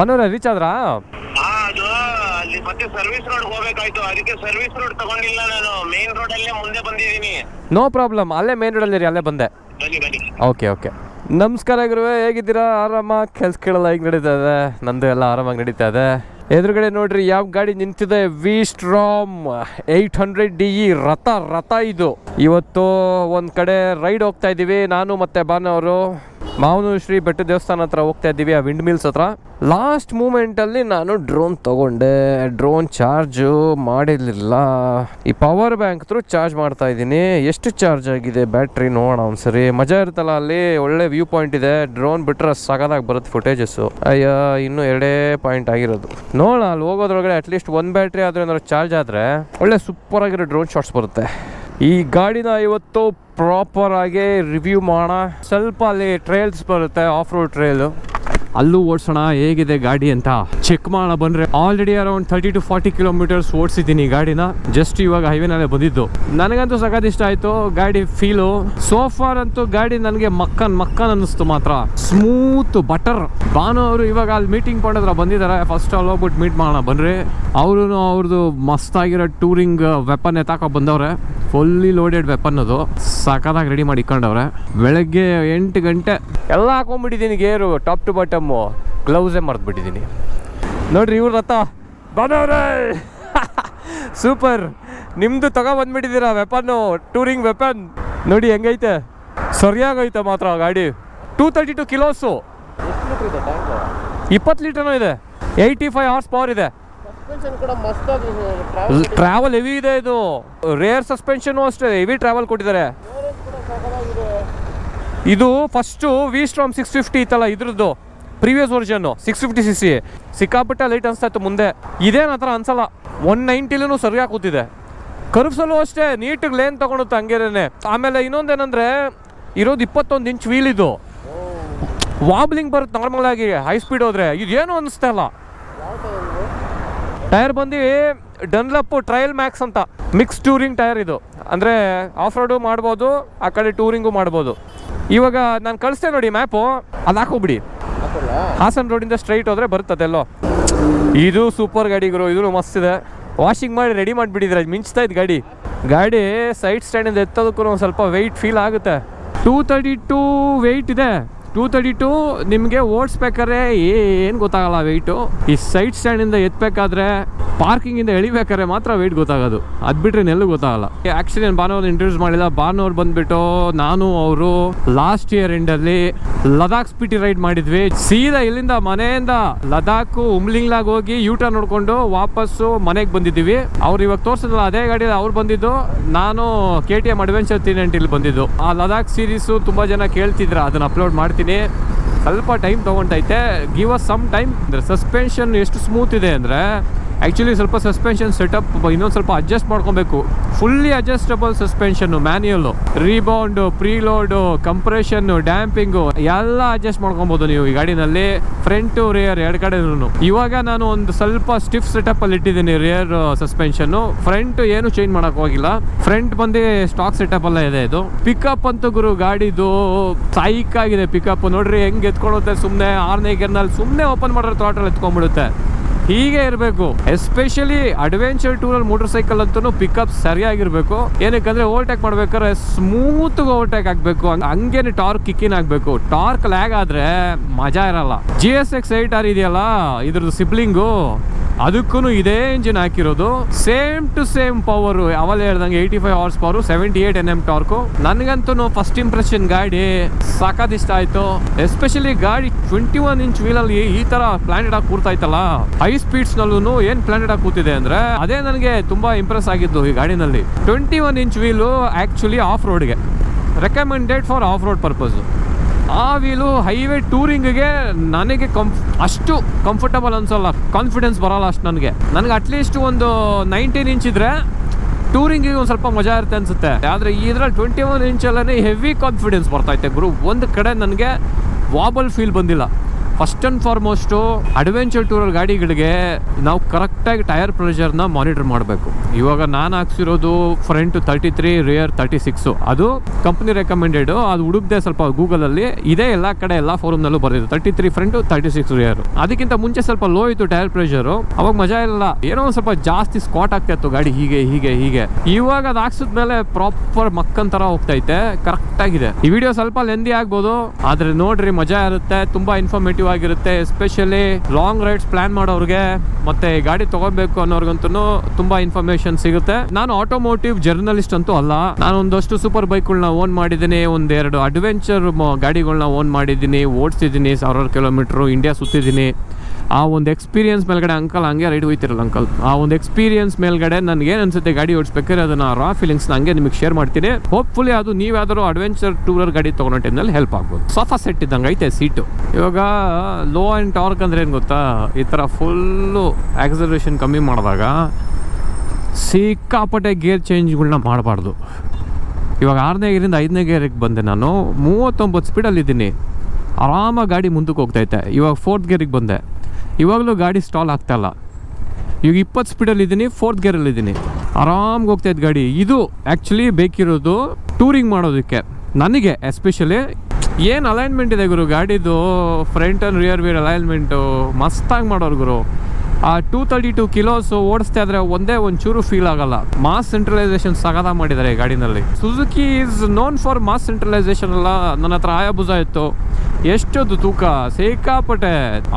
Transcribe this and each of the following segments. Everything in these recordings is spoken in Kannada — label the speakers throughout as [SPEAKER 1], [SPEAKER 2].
[SPEAKER 1] ಬನ್ನೂರ ರೀಚ್ ಆದ್ರಾ?
[SPEAKER 2] ಅದು ಅಲ್ಲಿ ಮತ್ತೆ ಸರ್ವಿಸ್ ರೋಡ್ ಹೋಗ್ಬೇಕಾಯ್ತು. ಅದಕ್ಕೆ ಸರ್ವಿಸ್ ರೋಡ್ ತಗೊಂಡಿಲ್ಲ ನಾನು. ಮೇನ್ ರೋಡ್ ಅಲ್ಲೇ ಮುಂದೆ ಬಂದಿದ್ದೀನಿ.
[SPEAKER 1] ನೋ ಪ್ರಾಬ್ಲಮ್ ಅಲ್ಲೇ ಮೇನ್ ರೋಡಲ್ಲಿ ಅಲ್ಲೇ ಬಂದೆ.
[SPEAKER 2] ಬನ್ನಿ ಬನ್ನಿ.
[SPEAKER 1] ಓಕೆ ಓಕೆ ನಮಸ್ಕಾರ ಗುರುವೆ ಹೇಗಿದ್ದೀರಾ? ಆರಾಮ? ಕೆಲ್ಸ ಕೇಳಲ್ಲ ಹೇಗೆ ನಡೀತಾ ಇದೆ? ನಂದು ಎಲ್ಲ ಆರಾಮಾಗಿ ನಡೀತಾ ಇದೆ. ಎದುರುಗಡೆ ನೋಡ್ರಿ ಯಾವ ಗಾಡಿ ನಿಂತಿದೆ? V Strom eight hundred D E ರಥ ರಥ ಇದು. ಇವತ್ತು ಒಂದು ಕಡೆ ರೈಡ್ ಹೋಗ್ತಾ ಇದ್ದೀವಿ. ನಾನು ಮತ್ತೆ ಬಾನವರು ಮಾವನು ಶ್ರೀ ಬೆಟ್ಟ ದೇವಸ್ಥಾನ ಹತ್ರ ಹೋಗ್ತಾ ಇದ್ದೀವಿ, ಆ ವಿಂಡ್ ಮಿಲ್ಸ್ ಹತ್ರ ಲಾಸ್ಟ್ ಮೂಮೆಂಟಲ್ಲಿ ನಾನು ಡ್ರೋನ್ ತಗೊಂಡೆ. ಡ್ರೋನ್ ಚಾರ್ಜು ಮಾಡಿರಲಿಲ್ಲ. ಈ ಪವರ್ ಬ್ಯಾಂಕ್ ಥ್ರೂ ಚಾರ್ಜ್ ಮಾಡ್ತಾ ಇದ್ದೀನಿ. ಎಷ್ಟು ಚಾರ್ಜ್ ಆಗಿದೆ ಬ್ಯಾಟ್ರಿ ನೋಡೋಣ ಒಂದ್ಸರಿ. ಮಜಾ ಇರುತ್ತಲ್ಲ ಅಲ್ಲಿ? ಒಳ್ಳೆ ವ್ಯೂ ಪಾಯಿಂಟ್ ಇದೆ. ಡ್ರೋನ್ ಬಿಟ್ರೆ ಸಗದಾಗಿ ಬರುತ್ತೆ ಫುಟೇಜಸ್ಸು ಅಯ್ಯ, ಇನ್ನೂ ಎರಡೇ ಪಾಯಿಂಟ್ ಆಗಿರೋದು. ನೋಡೋಣ, ಅಲ್ಲಿ ಹೋಗೋದ್ರೊಳಗಡೆ ಅಟ್ಲೀಸ್ಟ್ ಒಂದು ಬ್ಯಾಟ್ರಿ ಆದ್ರೆ ಏನಾದ್ರು ಚಾರ್ಜ್ ಆದರೆ ಒಳ್ಳೆ ಸೂಪರ್ ಆಗಿರೋ ಡ್ರೋನ್ ಶಾಟ್ಸ್ ಬರುತ್ತೆ. ಈ ಗಾಡಿನ ಇವತ್ತು ಪ್ರಾಪರ್ ಆಗಿ ರಿವ್ಯೂ ಮಾಡೋಣ. ಸ್ವಲ್ಪ ಅಲ್ಲಿ ಟ್ರೇಲ್ಸ್ ಬರುತ್ತೆ ಆಫ್ ರೋಡ್ ಟ್ರೈಲು ಅಲ್ಲೂ ಓಡಿಸೋಣ, ಹೇಗಿದೆ ಗಾಡಿ ಅಂತ ಚೆಕ್ ಮಾಡೋಣ ಬಂದ್ರೆ already around thirty to forty kilometres ಓಡಿಸಿದ್ದೀನಿ ಗಾಡಿನ. ಜಸ್ಟ್ ಇವಾಗ ಹೈವೇನಲ್ಲೇ ಬಂದಿದ್ದು. ನನಗಂತೂ ಸಖತ್ ಇಷ್ಟ ಆಯ್ತು, ಗಾಡಿ ಫೀಲು ಸೋಫಾರ್ ಅಂತೂ ಗಾಡಿ ನನಗೆ ಮಕ್ಕನ್ ಮಕ್ಕನ್ ಅನ್ನಿಸ್ತು ಮಾತ್ರ. ಸ್ಮೂತ್ ಬಟರ್ ಬಾನು ಅವರು ಇವಾಗ ಅಲ್ಲಿ ಮೀಟಿಂಗ್ ಪಾಯಿಂಟ್ ಹತ್ರ ಬಂದಿದ್ದಾರೆ ಫಸ್ಟ್ ಅಲ್ಲಿ ಹೋಗ್ಬಿಟ್ಟು ಮೀಟ್ ಮಾಡೋಣ ಬನ್ರಿ. ಅವರು ಅವ್ರದ್ದು ಮಸ್ತಾಗಿರೋ ಟೂರಿಂಗ್ ವೆಪನ್ ಎತ್ತಾಕ ಬಂದವ್ರೆ. ಫುಲ್ಲಿ ಲೋಡೆಡ್ ವೆಪನ್ ಅದು. ಸಖತ್ತಾಗಿ ರೆಡಿ ಮಾಡಿ ಇಕ್ಕೊಂಡವ್ರೆ ಬೆಳಗ್ಗೆ ಎಂಟು ಗಂಟೆ ಎಲ್ಲ ಹಾಕೊಂಡ್ಬಿಟ್ಟಿದ್ದೀನಿ ಗೇರು ಟಾಪ್ ಟು ಬಾಟಮ್ಮು ಗ್ಲೌಸೇ ಮರೆತ್ಬಿಟ್ಟಿದ್ದೀನಿ ನೋಡ್ರಿ ಇವ್ರ ರಥ. ಬಂದವ್ರೆ ಸೂಪರ್. ನಿಮ್ಮದು ತಗೊಬಂದ್ಬಿಟ್ಟಿದ್ದೀರಾ ವೆಪನ್ನು, ಟೂರಿಂಗ್ ವೆಪನ್? ನೋಡಿ ಹೆಂಗೈತೆ. ಸರಿಯಾಗೈತೆ ಮಾತ್ರ ಗಾಡಿ. Two thirty two kilos. ಇಪ್ಪತ್ತು ಲೀಟರ್ನೂ ಇದೆ. ಏಯ್ಟಿ ಫೈವ್ ಅವರ್ಸ್ ಪವರ್ ಇದೆ. ಟ್ರಾವೆಲ್ ಹೆವಿ ಇದೆ ಇದು. ರೇರ್ ಸಸ್ಪೆನ್ಷನು ಅಷ್ಟೇ, ಹೆವಿ ಟ್ರಾವೆಲ್ ಕೊಟ್ಟಿದ್ದಾರೆ. ಇದು first V Strom six fifty ಇತ್ತಲ್ಲ ಇದ್ರದ್ದು. Previous version six fifty C C ಸಿಕ್ಕಾಪಟ್ಟೆ ಲೈಟ್ ಅನಿಸ್ತಾ ಇತ್ತು ಮುಂದೆ. ಇದೇನು ಆ ಥರ ಅನ್ಸಲ್ಲ ಒನ್ ನೈಂಟಿಲೂ ಸರಿಯಾಗಿ ಕೂತಿದೆ. ಕರ್ವ್ಸಲ್ಲೂ ಅಷ್ಟೇ, ನೀಟಾಗಿ ಲೇನ್ ತಗೊಳುತ್ತೆ ಹಂಗೇನೆ ಆಮೇಲೆ ಇನ್ನೊಂದೇನಂದ್ರೆ, ಇರೋದು ಇಪ್ಪತ್ತೊಂದು ಇಂಚ್ ವೀಲ್ ಇದು. ವಾಬ್ಲಿಂಗ್ ಬರುತ್ತೆ ನಾರ್ಮಲ್ ಆಗಿ ಹೈ ಸ್ಪೀಡ್ ಹೋದ್ರೆ. ಇದೇನು ಅನಿಸ್ತಾ ಇಲ್ಲ. ಟೈರ್ ಬಂದು ಡನ್ಲಪ್ ಟ್ರಯಲ್ ಮ್ಯಾಕ್ಸ್ ಅಂತ. ಮಿಕ್ಸ್ ಟೂರಿಂಗ್ ಟೈರ್ ಇದು. ಅಂದರೆ ಆಫ್ ರೋಡು ಮಾಡ್ಬೋದು, ಆ ಕಡೆ ಟೂರಿಂಗು ಮಾಡ್ಬೋದು. ಇವಾಗ ನಾನು ಕಳಿಸ್ತೇನೆ ನೋಡಿ ಮ್ಯಾಪು ಅದು ಹಾಕೋಬಿಡಿ. ಹಾಸನ್ ರೋಡಿಂದ ಸ್ಟ್ರೈಟ್ ಹೋದ್ರೆ ಬರ್ತದೆ ಎಲ್ಲೋ ಇದು ಸೂಪರ್ ಗಾಡಿ ಗುರು, ಇದು ಮಸ್ತ್ ಇದೆ. ವಾಷಿಂಗ್ ಮಾಡಿ ರೆಡಿ ಮಾಡಿಬಿಟ್ಟಿದ್ರೆ ಮಿಂಚ್ತಾ ಇದ್ ಗಾಡಿ. ಗಾಡಿ ಸೈಡ್ ಸ್ಟ್ಯಾಂಡಿಂದ ಎತ್ತೋದಕ್ಕೂ ಒಂದು ಸ್ವಲ್ಪ ವೆಯ್ಟ್ ಫೀಲ್ ಆಗುತ್ತೆ. ಟೂ ತರ್ಟಿ ಟೂ ವೆಯ್ಟ್ ಇದೆ. ಟೂ ತರ್ಟಿ ಟು ನಿಮಗೆ ಓಡಿಸ್ಬೇಕಾದ್ರೆ ಏನು ಗೊತ್ತಾಗಲ್ಲ ವೆಯ್ಟು ಈ ಸೈಡ್ ಸ್ಟ್ಯಾಂಡಿಂದ ಎತ್ತಬೇಕಾದ್ರೆ ಪಾರ್ಕಿಂಗಿಂದ ಎಳಿಬೇಕಾದ್ರೆ ಮಾತ್ರ ವೆಯ್ಟ್ ಗೊತ್ತಾಗೋದು. ಅದು ಬಿಟ್ಟರೆ ನೆಲ್ಲೂ ಗೊತ್ತಾಗಲ್ಲ. ಆ್ಯಕ್ಚುಲಿ ನಾನು ಭಾನುವಾರ ಇಂಟ್ರೊಡ್ಯೂಸ್ ಮಾಡಿಲ್ಲ. ಭಾನುವಾರ ಬಂದ್ಬಿಟ್ಟು ನಾನು, ಅವರು ಲಾಸ್ಟ್ ಇಯರ್ ಎಂಡಲ್ಲಿ ಲದಾಖ್ ಸ್ಪೀಟಿ ರೈಡ್ ಮಾಡಿದ್ವಿ. ಸೀದಾ ಇಲ್ಲಿಂದ ಮನೆಯಿಂದ ಲದಾಖು ಉಮ್ಲಿಂಗ್ಲಾಗ್ ಹೋಗಿ ಯೂಟರ್ ನೋಡ್ಕೊಂಡು ವಾಪಸ್ಸು ಮನೆಗೆ ಬಂದಿದ್ದೀವಿ. ಅವ್ರು ಇವಾಗ ತೋರಿಸಿದ್ರಲ್ಲ, ಅದೇ ಗಾಡಿಯಲ್ಲಿ ಅವ್ರು ಬಂದಿದ್ದು. ನಾನು ಕೆ ಟಿ ಎಂ ಅಡ್ವೆಂಚರ್ ಇಲ್ಲಿ ಬಂದಿದ್ದು. ಆ ಲದಾಖ್ ಸೀರೀಸು ತುಂಬ ಜನ ಕೇಳ್ತಿದ್ರ, ಅದನ್ನ ಅಪ್ಲೋಡ್ ಮಾಡ್ತೀನಿ ಸ್ವಲ್ಪ ಟೈಮ್ ತೊಗೊಂಡೈತೆ. ಗಿವ್ ಅಸ್ ಸಮ್ ಟೈಮ್ ಅಂದರೆ ಸಸ್ಪೆನ್ಷನ್ ಎಷ್ಟು ಸ್ಮೂತ್ ಇದೆ ಅಂದರೆ ಆ್ಯಕ್ಚುಲಿ ಸ್ವಲ್ಪ ಸಸ್ಪೆನ್ಷನ್ ಸೆಟಪ್ ಇನ್ನೊಂದು ಸ್ವಲ್ಪ ಅಡ್ಜಸ್ಟ್ ಮಾಡ್ಕೊಬೇಕು. Fully adjustable suspension manual rebound preload compression damping ಎಲ್ಲ ಅಡ್ಜಸ್ಟ್ ಮಾಡ್ಕೊಬೋದು ನೀವು ಈ ಗಾಡಿನಲ್ಲಿ ಫ್ರಂಟು ರಿಯರ್ ಎರಡು ಕಡೆನೂ ಇವಾಗ ನಾನು ಒಂದು ಸ್ವಲ್ಪ ಸ್ಟಿಫ್ ಸೆಟಪ್ ಅಲ್ಲಿ ಇಟ್ಟಿದ್ದೀನಿ ರಿಯರ್ ಸಸ್ಪೆನ್ಷನ್ನು ಫ್ರಂಟ್ ಏನು ಚೇಂಜ್ ಮಾಡಕ್ ಹೋಗಿಲ್ಲ. ಫ್ರಂಟ್ ಬಂದು ಸ್ಟಾಕ್ ಸೆಟಪ್ ಎಲ್ಲ ಇದೆ ಇದು. ಪಿಕಪ್ ಅಂತ ಗುರು ಗಾಡಿದು ಸೈಕ್ ಆಗಿದೆ ಪಿಕಪ್ ನೋಡ್ರಿ ಹೆಂಗ್ ಎತ್ಕೊಳುತ್ತೆ ಸುಮ್ಮನೆ ಆರನೇ ಗೆರ್ನಲ್ಲಿ ಸುಮ್ಮನೆ ಓಪನ್ ಮಾಡಿದ್ರೆ ತೋಟಲ್ಲಿ ಎತ್ಕೊಂಡ್ಬಿಡುತ್ತೆ. ಹೀಗೆ ಇರಬೇಕು. ಎಸ್ಪೆಷಲಿ ಅಡ್ವೆಂಚರ್ ಟೂರಲ್ಲಿ ಮೋಟರ್ ಸೈಕಲ್ ಅಂತೂ ಪಿಕಪ್ ಸರಿಯಾಗಿರ್ಬೇಕು. ಏನಕ್ಕಂದ್ರೆ ಓವರ್ಟೇಕ್ ಮಾಡ್ಬೇಕಾದ್ರೆ ಸ್ಮೂತ್ ಓವರ್ಟೇಕ್ ಆಗಬೇಕು. ಹಂಗೇನೆ ಟಾರ್ಕ್ ಕಿಕ್ಕಿನ್ ಆಗಬೇಕು. ಟಾರ್ಕ್ ಲ್ಯಾಗ್ ಆದ್ರೆ ಮಜಾ ಇರಲ್ಲ. G S X eight R ಇದೆಯಲ್ಲ? ಇದ್ರದ್ದು ಸಿಬ್ಲಿಂಗು ಅದಕ್ಕೂ ಇದೇ ಇಂಜಿನ್ ಹಾಕಿರೋದು. ಸೇಮ್ ಟು ಸೇಮ್ ಪವರು ಅವಲ್ಲ ಹೇಳ್ದಂಗೆ eighty five horse power seventy eight N M torque ನನಗಂತೂ ಫಸ್ಟ್ ಇಂಪ್ರೆಷನ್ ಗಾಡಿ ಸಾಕಾದ ಇಷ್ಟ ಆಯ್ತು. ಎಸ್ಪೆಷಲಿ ಗಾಡಿ ಟ್ವೆಂಟಿ ಒನ್ ಇಂಚ್ ಅಲ್ಲಿ ಈ ತರ ಪ್ಲಾನೆಟ್ ಆಗಿ ಕೂರ್ತಾ ಇತ್ತಲ್ಲ. ಹೈ ಸ್ಪೀಡ್ಸ್ ನಲ್ಲೂ ಏನ್ ಪ್ಲಾನೆಟ್ ಆಗಿ ಕೂತಿದೆ ಅಂದ್ರೆ ಅದೇ ನನಗೆ ತುಂಬಾ ಇಂಪ್ರೆಸ್ ಆಗಿದ್ದು ಈ ಗಾಡಿನಲ್ಲಿ. Twenty one inch wheel actually off ರೋಡ್ಗೆ recommended for off road purpose ಆ ವೀಲು ಹೈವೇ ಟೂರಿಂಗ್ಗೆ ನನಗೆ ಕಂಫ್ ಅಷ್ಟು ಕಂಫರ್ಟಬಲ್ ಅನ್ಸೋಲ್ಲ. ಕಾನ್ಫಿಡೆನ್ಸ್ ಬರೋಲ್ಲ ಅಷ್ಟು ನನಗೆ. ನನಗೆ ಅಟ್ಲೀಸ್ಟ್ ಒಂದು ನೈನ್ಟೀನ್ ಇಂಚ್ ಇದ್ರೆ ಟೂರಿಂಗಿಗೆ ಒಂದು ಸ್ವಲ್ಪ ಮಜಾ ಇರುತ್ತೆ ಅನ್ಸುತ್ತೆ. ಆದರೆ ಇದ್ರಲ್ಲಿ ಟ್ವೆಂಟಿ ಒನ್ ಇಂಚಲ್ಲೇ ಹೆವಿ ಕಾನ್ಫಿಡೆನ್ಸ್ ಬರ್ತೈತೆ ಗುರು. ಒಂದು ಕಡೆ ನನಗೆ ವಾಬಲ್ ಫೀಲ್ ಬಂದಿಲ್ಲ. ಫಸ್ಟ್ ಅಂಡ್ ಫಾರ್ಮೋಸ್ಟು ಅಡ್ವೆಂಚರ್ ಟೂರಲ್ ಗಾಡಿಗಳಿಗೆ ನಾವು ಕರೆಕ್ಟಾಗಿ ಟೈರ್ ಪ್ರೆಷರ್ನ ಮಾನಿಟರ್ ಮಾಡಬೇಕು. ಇವಾಗ ನಾನು ಹಾಕ್ಸಿರೋದು front thirty three rear thirty six ಅದು ಕಂಪ್ನಿ ರೆಕಮೆಂಡೆಡು ಅದು ಹುಡುಕ್ದೆ ಸ್ವಲ್ಪ ಗೂಗಲಲ್ಲಿ ಇದೇ ಎಲ್ಲ ಕಡೆ ಎಲ್ಲ ಫೋರಮ್ನಲ್ಲೂ ಬರೆದಿದೆ. Thirty three front thirty six rear ಅದಕ್ಕಿಂತ ಮುಂಚೆ ಸ್ವಲ್ಪ ಲೋ ಇತ್ತು ಟೈರ್ ಪ್ರೆಷರು ಅವಾಗ ಮಜಾ ಇಲ್ಲ ಏನೋ ಸ್ವಲ್ಪ ಜಾಸ್ತಿ ಸ್ಕಾಟ್ ಆಗ್ತಾ ಗಾಡಿ. ಹೀಗೆ ಹೀಗೆ ಹೀಗೆ. ಇವಾಗ ಅದು ಹಾಕ್ಸಿದ್ಮೇಲೆ ಪ್ರಾಪರ್ ಮಕ್ಕನ್ ತರ ಹೋಗ್ತೈತೆ. ಕರೆಕ್ಟ್ ಆಗಿದೆ. ಈ ವಿಡಿಯೋ ಸ್ವಲ್ಪ ಲೆಂದಿ ಆಗ್ಬೋದು. ಆದ್ರೆ ನೋಡ್ರಿ, ಮಜಾ ಇರುತ್ತೆ. ತುಂಬಾ ಇನ್ಫಾರ್ಮೇಟಿವ್ ಆಗಿರುತ್ತೆ ಎಸ್ಪೆಷಲಿ ಲಾಂಗ್ ರೈಡ್ಸ್ ಪ್ಲಾನ್ ಮಾಡೋರಿಗೆ, ಮತ್ತೆ ಗಾಡಿ ತಗೋಬೇಕು ಅನ್ನೋರ್ಗಂತೂ ತುಂಬಾ ಇನ್ಫಾರ್ಮೇಶನ್ ಸಿಗುತ್ತೆ. ನಾನು ಆಟೋಮೋಟಿವ್ ಜರ್ನಲಿಸ್ಟ್ ಅಂತೂ ಅಲ್ಲ ನಾನು ಒಂದಷ್ಟು ಸೂಪರ್ ಬೈಕ್ಗಳನ್ನ ಓನ್ ಮಾಡಿದ್ದೀನಿ, ಒಂದೆರಡು ಅಡ್ವೆಂಚರ್ ಗಾಡಿಗಳನ್ನ ಓನ್ ಮಾಡಿದ್ದೀನಿ, ಓಡಿಸಿದ್ದೀನಿ, ಸಾವಿರಾರು ಕಿಲೋಮೀಟ್ರು ಇಂಡಿಯಾ ಸುತ್ತಿದ್ದೀನಿ. ಆ ಒಂದು ಎಕ್ಸ್ಪೀರಿಯನ್ಸ್ ಮೇಲ್ಗಡೆ ಅಂಕಲ್ ಹಂಗೆ ರೈಡ್ ಹೋಯ್ತಿರಲ್ಲ ಅಂಕಲ್ ಆ ಒಂದು ಎಕ್ಸ್ಪೀರಿಯನ್ಸ್ ಮೇಲ್ಗಡೆ ನನಗೆ ಏನು ಅನ್ಸುತ್ತೆ ಗಾಡಿ ಓಡಿಸ್ಬೇಕಾದ್ರೆ ಅದನ್ನು ರಾ ಫೀಲಿಂಗ್ಸ್ ಹಂಗೆ ನಿಮಗೆ ಶೇರ್ ಮಾಡ್ತೀನಿ. ಹೋಪ್ಫುಲಿ ಅದು ನೀವು ಯಾವ್ದಾದ್ರು ಅಡ್ವೆಂಚರ್ ಟೂರರ್ ಗಾಡಿ ತೊಗೊಳೋ ಟೈಮ್ನಲ್ಲಿ ಹೆಲ್ಪ್ ಆಗ್ಬೋದು. ಸೋಫಾ ಸೆಟ್ ಇದ್ದಂಗೆ ಐತೆ ಸೀಟು ಇವಾಗ ಲೋ ಆ್ಯಂಡ್ ಟಾರ್ಕ್ ಅಂದ್ರೆ ಏನು ಗೊತ್ತಾ? ಈ ಥರ ಫುಲ್ಲು ಆಕ್ಸಲರೇಷನ್ ಕಮ್ಮಿ ಮಾಡಿದಾಗ ಸಿಕ್ಕಾಪಟ್ಟೆ ಗೇರ್ ಚೇಂಜ್ಗಳನ್ನ ಮಾಡಬಾರ್ದು. ಇವಾಗ ಆರನೇ ಗೇರಿಂದ ಐದನೇ ಗೇರಿಗೆ ಬಂದೆ ನಾನು, ಮೂವತ್ತೊಂಬತ್ತು ಸ್ಪೀಡಲ್ಲಿದ್ದೀನಿ ಆರಾಮಾಗಿ ಗಾಡಿ ಮುಂದಕ್ಕೆ ಹೋಗ್ತೈತೆ ಇವಾಗ ಫೋರ್ತ್ ಗೇರಿಗೆ ಬಂದೆ. ಇವಾಗಲೂ ಗಾಡಿ ಸ್ಟಾಲ್ ಆಗ್ತಾಯಿಲ್ಲ ಈಗ ಇಪ್ಪತ್ತು ಸ್ಪೀಡಲ್ಲಿದ್ದೀನಿ ಫೋರ್ತ್ ಗೇರಲ್ಲಿದ್ದೀನಿ ಆರಾಮ್ಗೆ ಹೋಗ್ತಾಯಿದ್ದು ಗಾಡಿ. ಇದು ಆ್ಯಕ್ಚುಲಿ ಬೇಕಿರೋದು ಟೂರಿಂಗ್ ಮಾಡೋದಕ್ಕೆ. ನನಗೆ ಎಸ್ಪೆಷಲಿ ಏನು ಅಲೈನ್ಮೆಂಟ್ ಇದೆ ಗುರು? ಗಾಡಿದು front and rear wheel alignment ಮಸ್ತಾಗಿ ಮಾಡೋರು ಗುರು. ಆ ಟೂ ತರ್ಟಿ ಟೂ ಕಿಲೋಸ್ ಓಡಿಸ್ತಾ ಇದ್ರೆ ಒಂದೇ ಒಂಚೂರು ಫೀಲ್ ಆಗಲ್ಲ. ಮಾಸ್ ಸೆಂಟ್ರಲೈಸೇಷನ್ ಸಗದ ಮಾಡಿದ್ದಾರೆ ಗಾಡಿನಲ್ಲಿ. Suzuki is known for mass centralisation ಅಲ್ಲ. ನನ್ನ ಹತ್ರ ಆಯಾಬುಜ ಇತ್ತು. ಎಷ್ಟೊಂದು ತೂಕ. ಸಿಕ್ಕಾಪಟ್ಟೆ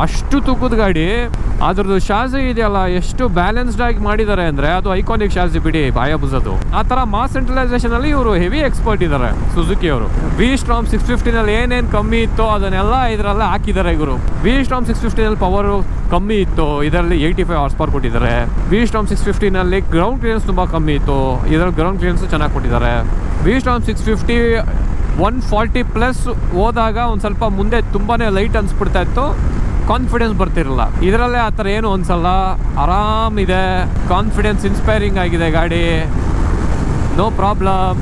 [SPEAKER 1] ಅಷ್ಟು ತೂಕದ ಗಾಡಿ. ಅದ್ರದ್ದು ಶಾಜಿ ಇದೆಯಲ್ಲ, ಎಷ್ಟು ಬ್ಯಾಲೆನ್ಸ್ಡ್ ಆಗಿ ಮಾಡಿದ್ದಾರೆ ಅಂದ್ರೆ ಅದು ಐಕಾನಿಕ್ ಶಾಜಿ ಬಿಡಿ ಬಾಯಾಬುಜದು ಆ ತರ ಮಾಸ್ ಸೆಂಟ್ರಲೈಸೇಷನ್ ಅಲ್ಲಿ ಇವರು ಹೆವಿ ಎಕ್ಸ್ಪರ್ಟ್ ಇದ್ದಾರೆ ಸುಜುಕಿ ಅವರು. ವಿ ಸ್ಟ್ರಾಮ್ ಸಿಕ್ಸ್ ಫಿಫ್ಟಿನಲ್ಲಿ ಏನೇನು ಕಮ್ಮಿ ಇತ್ತು ಅದನ್ನೆಲ್ಲ ಇದರಲ್ಲ ಹಾಕಿದ್ದಾರೆ ಇವರು. ವಿ ಸ್ಟ್ರಾಮ್ ಸಿಕ್ಸ್ ಫಿಫ್ಟಿನಲ್ಲಿ ಪವರ್ ಕಮ್ಮಿ ಇತ್ತು. ಇದರಲ್ಲಿ ಏಯ್ಟಿ ಫೈವ್ ಹಾರ್ಸ್ ಪವರ್ ಕೊಟ್ಟಿದ್ದಾರೆ. ವಿ ಸ್ಟಾಮ್ ಸಿಕ್ಸ್ ಫಿಫ್ಟಿನಲ್ಲಿ ಗ್ರೌಂಡ್ ಕ್ಲಿಯರೆನ್ಸ್ ತುಂಬ ಕಮ್ಮಿ ಇತ್ತು. ಇದರಲ್ಲಿ ಗ್ರೌಂಡ್ ಕ್ಲಿಯರೆನ್ಸ್ ಚೆನ್ನಾಗಿ ಕೊಟ್ಟಿದ್ದಾರೆ. V Strom six fifty one forty plus ಹೋದಾಗ ಒಂದು ಸ್ವಲ್ಪ ಮುಂದೆ ತುಂಬಾ ಲೈಟ್ ಅನ್ಸ್ಬಿಡ್ತಾ ಇತ್ತು. ಕಾನ್ಫಿಡೆನ್ಸ್ ಬರ್ತಿರಲ್ಲ ಇದರಲ್ಲೇ ಆ ಥರ ಏನು ಅನ್ಸಲ್ಲ. ಆರಾಮಿದೆ ಕಾನ್ಫಿಡೆನ್ಸ್ ಇನ್ಸ್ಪೈರಿಂಗ್ ಆಗಿದೆ ಗಾಡಿ. ನೋ ಪ್ರಾಬ್ಲಮ್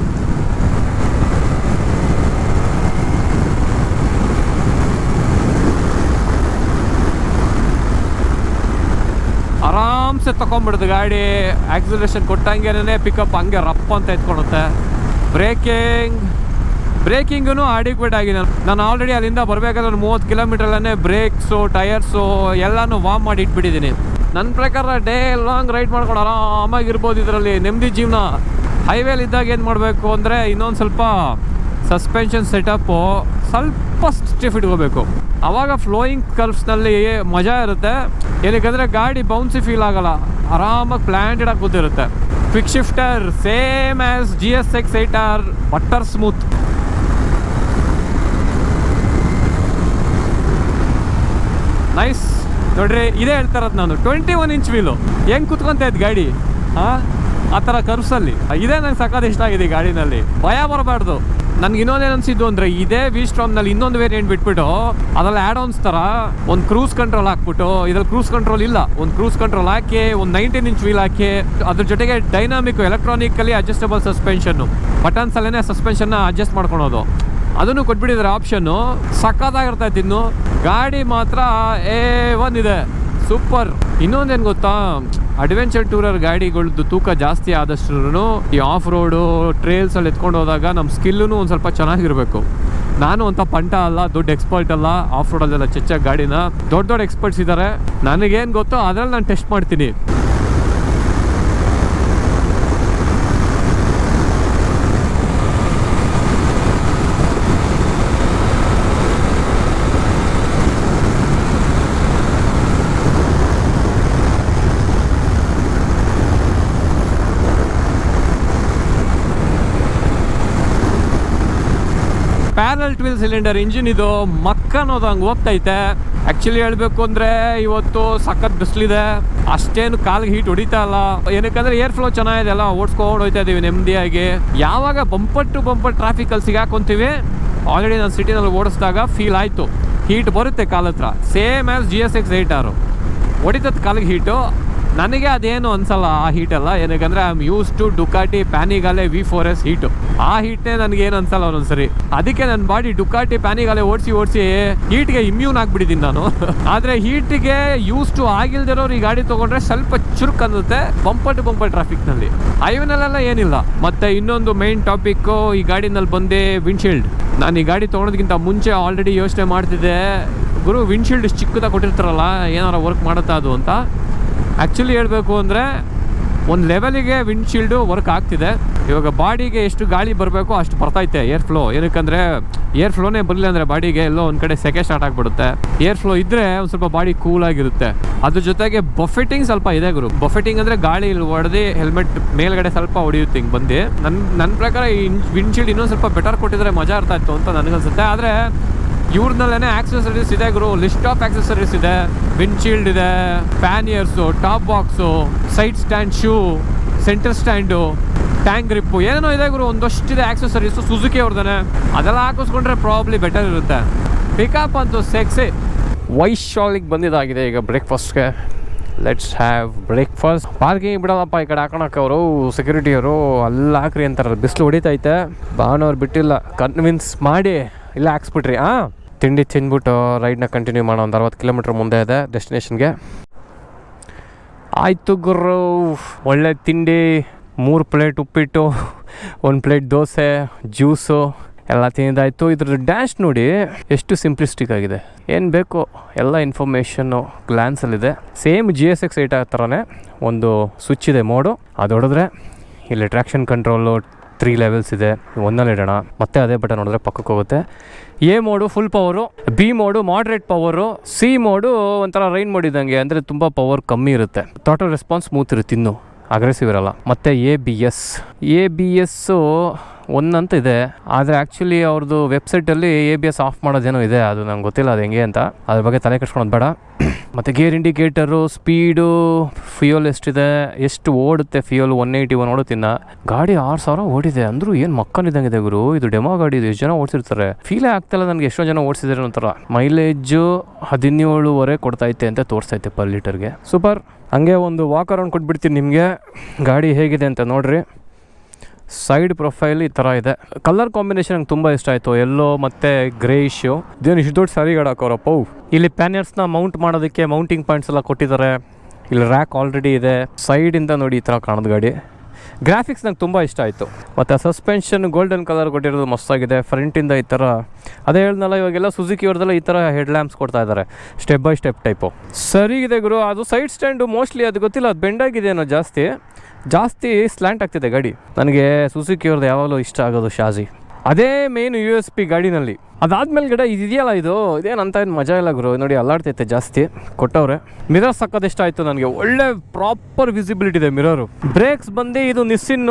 [SPEAKER 1] ಆರಾಮ್ಸೆ ತೊಗೊಂಡ್ಬಿಡ್ದು. ಗಾಡಿ ಆಕ್ಸಿಲೇಷನ್ ಕೊಟ್ಟಂಗೆನೇ ಪಿಕಪ್ ಹಂಗೆ ರಪ್ ಅಂತ ಎತ್ಕೊಳುತ್ತೆ. ಬ್ರೇಕಿಂಗ್ ಬ್ರೇಕಿಂಗೂ ಅಡಿಕ್ವೇಟ್ ಆಗಿದೆ ನಾನು ಆಲ್ರೆಡಿ ಅಲ್ಲಿಂದ ಬರಬೇಕಾದ್ರೆ ಒಂದು ಮೂವತ್ತು ಕಿಲೋಮೀಟ್ರಲ್ಲೇ ಬ್ರೇಕ್ಸು ಟೈರ್ಸು ಎಲ್ಲನೂ ವಾಮ್ ಮಾಡಿ ಇಟ್ಬಿಟ್ಟಿದ್ದೀನಿ. ನನ್ನ ಪ್ರಕಾರ ಡೇ ಲಾಂಗ್ ರೈಡ್ ಮಾಡ್ಕೊಂಡು ಆರಾಮಾಗಿರ್ಬೋದು ಇದರಲ್ಲಿ. ನೆಮ್ಮದಿ ಜೀವನ. ಹೈವೇಲಿ ಇದ್ದಾಗ ಏನು ಮಾಡಬೇಕು ಅಂದರೆ ಇನ್ನೊಂದು ಸ್ವಲ್ಪ ಸಸ್ಪೆನ್ಷನ್ ಸೆಟಪ್ಪು ಸ್ವಲ್ಪ ಸ್ಟಿಫ್ ಇಟ್ಕೋಬೇಕು. ಆವಾಗ ಫ್ಲೋಯಿಂಗ್ ಕರ್ವ್ಸ್ನಲ್ಲಿ ಮಜಾ ಇರುತ್ತೆ. ಏನಕ್ಕಂದರೆ ಗಾಡಿ ಬೌನ್ಸಿ ಫೀಲ್ ಆಗಲ್ಲ. ಆರಾಮಾಗಿ ಪ್ಲ್ಯಾಂಟೆಡ್ ಆಗಿ ಕೂತಿರುತ್ತೆ. Quick shifter same as G S X eight R butter smooth nice ನೋಡ್ರಿ, ಇದೇ ಹೇಳ್ತಾ ಇರೋದು ನಾನು. ಟ್ವೆಂಟಿ ಒನ್ ಇಂಚ್ ವೀಲು ಹೆಂಗೆ ಕುತ್ಕೊಂತ ಇದ್ ಗಾಡಿ? ಹಾಂ ಆ ಥರ ಕರ್ವ್ಸಲ್ಲಿ ಇದೇ ನಂಗೆ ಸಖತ್ ಇಷ್ಟ ಆಗಿದೆ ಗಾಡಿನಲ್ಲಿ. ಭಯ ಬರಬಾರ್ದು. ನನ್ಗೆ ಇನ್ನೊಂದೇನು ಅನಿಸಿದ್ದು ಅಂದ್ರೆ ಇದೇ ವಿ ಸ್ಟ್ರಾಮ್ನಲ್ಲಿ ಇನ್ನೊಂದು ವೇರಿಯಂಟ್ ಬಿಟ್ಬಿಟ್ಟು ಅದ್ರಲ್ಲಿ ಆ್ಯಡ್ ಆನ್ಸ್ ಥರ ಒಂದು ಕ್ರೂಸ್ ಕಂಟ್ರೋಲ್ ಹಾಕ್ಬಿಟ್ಟು ಇದ್ರಲ್ಲಿ ಕ್ರೂಸ್ ಕಂಟ್ರೋಲ್ ಇಲ್ಲ. ಒಂದು ಕ್ರೂಸ್ ಕಂಟ್ರೋಲ್ ಹಾಕಿ, ಒಂದು ನೈನ್ಟೀನ್ ಇಂಚ್ ವೀಲ್ ಹಾಕಿ, ಅದ್ರ ಜೊತೆಗೆ dynamic electronically adjustable suspension buttons ಅಲ್ಲೇ ಸಸ್ಪೆನ್ಷನ್ನ ಅಡ್ಜಸ್ಟ್ ಮಾಡ್ಕೊಳೋದು. ಅದನ್ನು ಕೊಟ್ಬಿಟ್ಟಿದ್ದಾರೆ ಆಪ್ಷನ್ನು ಸಕ್ಕತ್ತಾಗಿರ್ತೈತೆ ಇನ್ನು. ಗಾಡಿ ಮಾತ್ರ ಏ ಒಂದಿದೆ ಸೂಪರ್. ಇನ್ನೊಂದೇನು ಗೊತ್ತಾ? ಅಡ್ವೆಂಚರ್ ಟೂರರ್ ಗಾಡಿಗಳದ್ದು ತೂಕ ಜಾಸ್ತಿ ಆದಷ್ಟು ಈ ಆಫ್ ರೋಡು ಟ್ರೇಲ್ಸಲ್ಲಿ ಎತ್ಕೊಂಡು ಹೋದಾಗ ನಮ್ಮ ಸ್ಕಿಲ್ಲೂ ಒಂದು ಸ್ವಲ್ಪ ಚೆನ್ನಾಗಿರಬೇಕು. ನಾನು ಅಂತ ಪಂಟ ಅಲ್ಲ, ದೊಡ್ಡ ಎಕ್ಸ್ಪರ್ಟ್ ಅಲ್ಲ ಆಫ್ ರೋಡಲ್ಲೆಲ್ಲ ಚೆಚ್ಚಾಗಿ ಗಾಡಿನ, ದೊಡ್ಡ ದೊಡ್ಡ ಎಕ್ಸ್ಪರ್ಟ್ಸ್ ಇದ್ದಾರೆ ನನಗೇನು ಗೊತ್ತೋ ಅದ್ರಲ್ಲಿ ನಾನು ಟೆಸ್ಟ್ ಮಾಡ್ತೀನಿ. ಪ್ಯಾರಲ್ ಟ್ವಿಲ್ ಸಿಲಿಂಡರ್ ಇಂಜಿನ್ ಇದು ಮಕ್ಕ ಅನ್ನೋದು ಹಂಗೆ ಹೋಗ್ತೈತೆ. ಆ್ಯಕ್ಚುಲಿ ಹೇಳಬೇಕು ಅಂದರೆ ಇವತ್ತು ಸಖತ್ ಬಿಸಿಲಿದೆ. ಅಷ್ಟೇನು ಕಾಲಿಗೆ ಹೀಟ್ ಹೊಡಿತಾ ಇಲ್ಲ. ಏನಕ್ಕಂದ್ರೆ ಏರ್ ಫ್ಲೋ ಚೆನ್ನಾಗಿದೆ ಅಲ್ಲ, ಓಡಿಸ್ಕೊಂಡು ಹೋಗ್ತಾ ಇದೀವಿ ನೆಮ್ಮದಿಯಾಗಿ. ಯಾವಾಗ ಬಂಪರ್ ಟು ಬಂಪರ್ ಟ್ರಾಫಿಕಲ್ಲಿ ಸಿಗಾಕೊಂತೀವಿ ಆಲ್ರೆಡಿ ನಾನು ಸಿಟಿನಲ್ಲಿ ಓಡಿಸಿದಾಗ ಫೀಲ್ ಆಯಿತು. ಹೀಟ್ ಬರುತ್ತೆ ಕಾಲ ಹತ್ರ. Same as G S X eight R ಹೊಡಿತದ ಕಾಲಿಗೆ ಹೀಟು ನನಗೆ ಅದೇನು ಅನ್ಸಲ್ಲ ಆ ಹೀಟ್ ಎಲ್ಲ ಏನಕ್ಕಂದ್ರೆ I am used to Ducati Panigale V four S heat ಆ ಹೀಟ್ನೇ ನನಗೆ ಏನು ಅನ್ಸಲ್ಲ ಒಂದೊಂದ್ಸರಿ. ಅದಕ್ಕೆ ನನ್ನ ಬಾಡಿ ಡುಕಾಟಿ ಪ್ಯಾನಿಗಾಲೆ ಓಡಿಸಿ ಓಡಿಸಿ ಹೀಟ್ಗೆ ಇಮ್ಯೂನ್ ಆಗ್ಬಿಟ್ಟಿದ್ದೀನಿ ನಾನು. ಆದ್ರೆ ಹೀಟ್ಗೆ ಯೂಸ್ ಟು ಆಗಿಲ್ದಿರೋರು ಈ ಗಾಡಿ ತಗೊಂಡ್ರೆ ಸ್ವಲ್ಪ ಚುರುಕ್ ಅನ್ನುತ್ತೆ ಬಂಪರ್ ಟು ಬಂಪರ್ ಟ್ರಾಫಿಕ್ನಲ್ಲಿ. ಐವನಲ್ಲೆಲ್ಲ ಏನಿಲ್ಲ. ಮತ್ತೆ ಇನ್ನೊಂದು ಮೈನ್ ಟಾಪಿಕ್ ಈ ಗಾಡಿನಲ್ಲಿ ಬಂದೆ ವಿಂಡ್ಶೀಲ್ಡ್ ನಾನು ಈ ಗಾಡಿ ತೊಗೊಳೋದಕ್ಕಿಂತ ಮುಂಚೆ ಆಲ್ರೆಡಿ ಯೋಚನೆ ಮಾಡ್ತಿದ್ದೆ. ಗುರು ವಿಂಡ್ಶೀಲ್ಡ್ ಚಿಕ್ಕದಾಗಿ ಕೊಟ್ಟಿರ್ತಾರಲ್ಲ, ಏನಾರ ವರ್ಕ್ ಮಾಡುತ್ತಾ ಅದು ಅಂತ? ಆ್ಯಕ್ಚುಲಿ ಹೇಳಬೇಕು ಅಂದರೆ ಒಂದು ಲೆವೆಲಿಗೆ ವಿಂಡ್ಶೀಲ್ಡು ವರ್ಕ್ ಆಗ್ತಿದೆ. ಇವಾಗ ಬಾಡಿಗೆ ಎಷ್ಟು ಗಾಳಿ ಬರಬೇಕು ಅಷ್ಟು ಬರ್ತೈತೆ ಏರ್ ಫ್ಲೋ ಏನಕ್ಕಂದರೆ ಏರ್ ಫ್ಲೋನೇ ಬರಲಿಲ್ಲ ಅಂದರೆ ಬಾಡಿಗೆ ಎಲ್ಲೋ ಒಂದು ಕಡೆ ಸೆಕೆ ಸ್ಟಾರ್ಟ್ ಆಗಿಬಿಡುತ್ತೆ. ಏರ್ ಫ್ಲೋ ಇದ್ದರೆ ಒಂದು ಸ್ವಲ್ಪ ಬಾಡಿ ಕೂಲ್ ಆಗಿರುತ್ತೆ. ಅದ್ರ ಜೊತೆಗೆ ಬಫೆಟಿಂಗ್ ಸ್ವಲ್ಪ ಇದೆ ಗುರು. ಬಫೆಟಿಂಗ್ ಅಂದರೆ ಗಾಳಿ ಹೊಡೆದು ಹೆಲ್ಮೆಟ್ ಮೇಲ್ಗಡೆ ಸ್ವಲ್ಪ ಹೊಡೆಯುತ್ತೆ ಹಿಂಗೆ ಬಂದು. ನನ್ನ ನನ್ನ ಪ್ರಕಾರ ಈ ವಿಂಡ್ಶೀಲ್ಡ್ ಇನ್ನೊಂದು ಸ್ವಲ್ಪ ಬೆಟರ್ ಕೊಟ್ಟಿದ್ರೆ ಮಜಾ ಇರ್ತಾ ಇತ್ತು ಅಂತ ನನಗನ್ಸುತ್ತೆ. ಆದರೆ ಇವ್ರನ್ನಲ್ಲೇ ಆಕ್ಸೆಸರೀಸ್ ಇದೆ ಗುರು. ಲಿಸ್ಟ್ ಆಫ್ ಆಕ್ಸೆಸರೀಸ್ ಇದೆ. ವಿಂಡ್ಶೀಲ್ಡ್ ಇದೆ panniers top box side stand shoe centre stand tank grip ಏನೇನೋ ಇದೆ ಗುರು, ಒಂದಷ್ಟಿದೆ ಆಕ್ಸೆಸರೀಸು ಸುಜುಕಿ ಅವ್ರದ್ದಾನೆ ಅದೆಲ್ಲ ಹಾಕಿಸ್ಕೊಂಡ್ರೆ ಪ್ರಾಬ್ಲಿ ಬೆಟರ್ ಇರುತ್ತೆ. ಪಿಕಪ್ ಅಂತೂ ಸೆಕ್ಸಿ ವೈಶಾಲಿಗೆ ಬಂದಿದ್ದಾಗಿದೆ ಈಗ ಬ್ರೇಕ್ಫಾಸ್ಟ್ಗೆ ಲೆಟ್ಸ್ ಹ್ಯಾವ್ ಬ್ರೇಕ್ಫಾಸ್ಟ್ ಪಾರ್ಕಿಂಗ್ ಬಿಡಲ್ಲಪ್ಪ ಈ ಕಡೆ ಹಾಕೋಣಕ್ಕವರು ಅವರು. ಸೆಕ್ಯೂರಿಟಿಯವರು ಅಲ್ಲಿ ಹಾಕ್ರಿ ಅಂತಾರಲ್ಲ ಬಿಸಿಲು ಹೊಡಿತೈತೆ. ಬಾನವ್ರು ಬಿಟ್ಟಿಲ್ಲ. ಕನ್ವಿನ್ಸ್ ಮಾಡಿ. ಇಲ್ಲ ಹಾಕ್ಸ್ಬಿಟ್ರಿ. ಹಾಂ? ತಿಂಡಿ ತಿಂದ್ಬಿಟ್ಟು ರೈಡ್ನ ಕಂಟಿನ್ಯೂ ಮಾಡೋ ಒಂದು ಅರವತ್ತು ಕಿಲೋಮೀಟ್ರ್ ಮುಂದೆ ಇದೆ ಡೆಸ್ಟಿನೇಷನ್ಗೆ ಆಯಿತು ಗುರು, ಒಳ್ಳೆ ತಿಂಡಿ, ಮೂರು ಪ್ಲೇಟ್ ಉಪ್ಪಿಟ್ಟು, ಒಂದು ಪ್ಲೇಟ್ ದೋಸೆ, ಜ್ಯೂಸು, ಎಲ್ಲ ತಿಂದಾಯಿತು. ಇದ್ರದ್ದು ಡ್ಯಾಶ್ ನೋಡಿ ಎಷ್ಟು ಸಿಂಪ್ಲಿಸ್ಟಿಕ್ ಆಗಿದೆ. ಏನು ಬೇಕು? ಎಲ್ಲ information ಗ್ಲಾನ್ಸಲ್ಲಿದೆ same G S X eight ಥರನೇ ಒಂದು ಸ್ವಿಚ್ ಇದೆ ಮೋಡು. ಅದು ಹೊಡೆದ್ರೆ ಇಲ್ಲಿ ಟ್ರ್ಯಾಕ್ಷನ್ ಕಂಟ್ರೋಲು ತ್ರೀ ಲೆವೆಲ್ಸ್ ಇದೆ. ಒಂದಲ್ಲಿ ಇಡೋಣ. ಮತ್ತೆ ಅದೇ ಬಟನ್ ನೋಡಿದ್ರೆ ಪಕ್ಕಕ್ಕೆ ಹೋಗುತ್ತೆ. A mode full power B mode moderate power C mode ಒಂಥರ ರೈನ್ ಮೋಡ್ ಇದ್ದಂಗೆ. ಅಂದರೆ ತುಂಬ ಪವರ್ ಕಮ್ಮಿ ಇರುತ್ತೆ. ಟೋಟಲ್ ರೆಸ್ಪಾನ್ಸ್ ಸ್ಮೂತ್ ಇರುತ್ತೆ ಇನ್ನು. ಅಗ್ರೆಸಿವ್ ಇರಲ್ಲ. ಮತ್ತು A B S A B S one ಅಂತ ಇದೆ. ಆದರೆ ಆ್ಯಕ್ಚುಲಿ ಅವ್ರದ್ದು ವೆಬ್ಸೈಟಲ್ಲಿ ಎ ಬಿ ಎಸ್ ಆಫ್ ಮಾಡೋದೇನೋ ಇದೆ. ಅದು ನಂಗೆ ಗೊತ್ತಿಲ್ಲ ಅದು ಹೆಂಗೆ ಅಂತ. ಅದ್ರ ಬಗ್ಗೆ ತಲೆ ಕಟ್ಕೊಳೋದು ಬೇಡ. ಮತ್ತು ಗೇರ್ ಇಂಡಿಕೇಟರು, ಸ್ಪೀಡು, ಫ್ಯೂಯಲ್ ಎಷ್ಟಿದೆ, ಎಷ್ಟು ಓಡುತ್ತೆ ಫ್ಯೂಯಲ್ ಒನ್ ಏಯ್ಟಿ ಒನ್ ಓಡುತ್ತಿನ್ನ ಗಾಡಿ ಆರು ಸಾವಿರ ಓಡಿದೆ. ಅಂದರೂ ಏನು ಮಕ್ಕನಿದ್ದಂಗಿದೆ ಗುರು? ಇದು ಡೆಮೋ ಗಾಡಿ ಇದು. ಎಷ್ಟು ಜನ ಓಡಿಸಿರ್ತಾರೆ? ಫೀಲೇ ಆಗ್ತಾಯಿಲ್ಲ ನನಗೆ. ಎಷ್ಟೋ ಜನ ಓಡಿಸಿದ್ರೆ ಒಂಥರ ಮೈಲೇಜು ಹದಿನೇಳುವರೆ ಕೊಡ್ತೈತೆ ಅಂತ ತೋರಿಸ್ತೈತೆ ಪರ್ ಲೀಟರ್ಗೆ ಸೂಪರ್ ಹಂಗೆ ಒಂದು ವಾಕ್ ಅರೌಂಡ್ ಕೊಟ್ಬಿಡ್ತೀನಿ ನಿಮಗೆ. ಗಾಡಿ ಹೇಗಿದೆ ಅಂತ ನೋಡ್ರಿ. ಸೈಡ್ ಪ್ರೊಫೈಲ್ ಈ ಥರ ಇದೆ. ಕಲರ್ ಕಾಂಬಿನೇಷನ್ ನಂಗೆ ತುಂಬ ಇಷ್ಟ ಆಯಿತು. ಎಲ್ಲೋ ಮತ್ತು ಇಶ್ಯೂ ಇದೇನು ಇಷ್ಟು ದೊಡ್ಡ ಸಾರಿ ಗಾಡಿ ಹಾಕೋರಪ್ಪ ಇಲ್ಲಿ ಪ್ಯಾನಿಯರ್ಸ್ನ ಮೌಂಟ್ ಮಾಡೋದಕ್ಕೆ ಮೌಂಟಿಂಗ್ ಪಾಯಿಂಟ್ಸ್ ಎಲ್ಲ ಕೊಟ್ಟಿದ್ದಾರೆ. ಇಲ್ಲಿ ರ್ಯಾಕ್ ಆಲ್ರೆಡಿ ಇದೆ. ಸೈಡಿಂದ ನೋಡಿ ಈ ಥರ ಕಾಣೋದು ಗಾಡಿ. ಗ್ರಾಫಿಕ್ಸ್ ನಂಗೆ ತುಂಬ ಇಷ್ಟ ಆಯಿತು. ಮತ್ತು ಸಸ್ಪೆನ್ಷನ್ ಗೋಲ್ಡನ್ ಕಲರ್ ಕೊಟ್ಟಿರೋದು ಮಸ್ತಾಗಿದೆ. ಫ್ರಂಟಿಂದ ಈ ಥರ. ಅದೇ ಹೇಳ್ದಲ್ಲ ಇವಾಗೆಲ್ಲ ಸುಜುಕಿ ಅವ್ರದ್ದೆಲ್ಲ ಈ ಥರ ಹೆಡ್ ಲ್ಯಾಂಪ್ಸ್ ಕೊಡ್ತಾ ಇದ್ದಾರೆ. ಸ್ಟೆಪ್ ಬೈ ಸ್ಟೆಪ್ ಟೈಪು ಸರಿ ಇದೆ ಗುರು. ಅದು ಸೈಡ್ ಸ್ಟ್ಯಾಂಡು ಮೋಸ್ಟ್ಲಿ ಅದು ಗೊತ್ತಿಲ್ಲ. ಅದು ಬೆಂಡಾಗಿದೆಯೋ ಜಾಸ್ತಿ. ಜಾಸ್ತಿ ಸ್ಲ್ಯಾಂಟ್ ಆಗ್ತಿದೆ ಗಾಡಿ. ನನಗೆ ಸುಸುಕಿ ಅವ್ರದ್ದು ಯಾವಾಗಲೂ ಇಷ್ಟ ಆಗೋದು ಶಾಜಿ ಅದೇ ಮೇನ್ ಯು ಎಸ್ ಪಿ ಗಾಡಿನಲ್ಲಿ. ಅದಾದ್ಮೇಲೆ ಗಿಡ ಇದೆಯಲ್ಲ ಇದು? ಇದೇನು ಅಂತ ಏನು ಮಜಾ ಇಲ್ಲ ಗುರು. ನೋಡಿ ಅಲ್ಲಾಡ್ತೈತೆ ಜಾಸ್ತಿ. ಕೊಟ್ಟವ್ರೆ. ಮಿರರ್ ಸಕ್ಕದಿಷ್ಟ ಆಯಿತು ನನಗೆ? ಒಳ್ಳೆ ಪ್ರಾಪರ್ ವಿಸಿಬಿಲಿಟಿ ಇದೆ ಮಿರರು ಬ್ರೇಕ್ಸ್ ಬಂದು ಇದು ನಿಸ್ಸಿನ್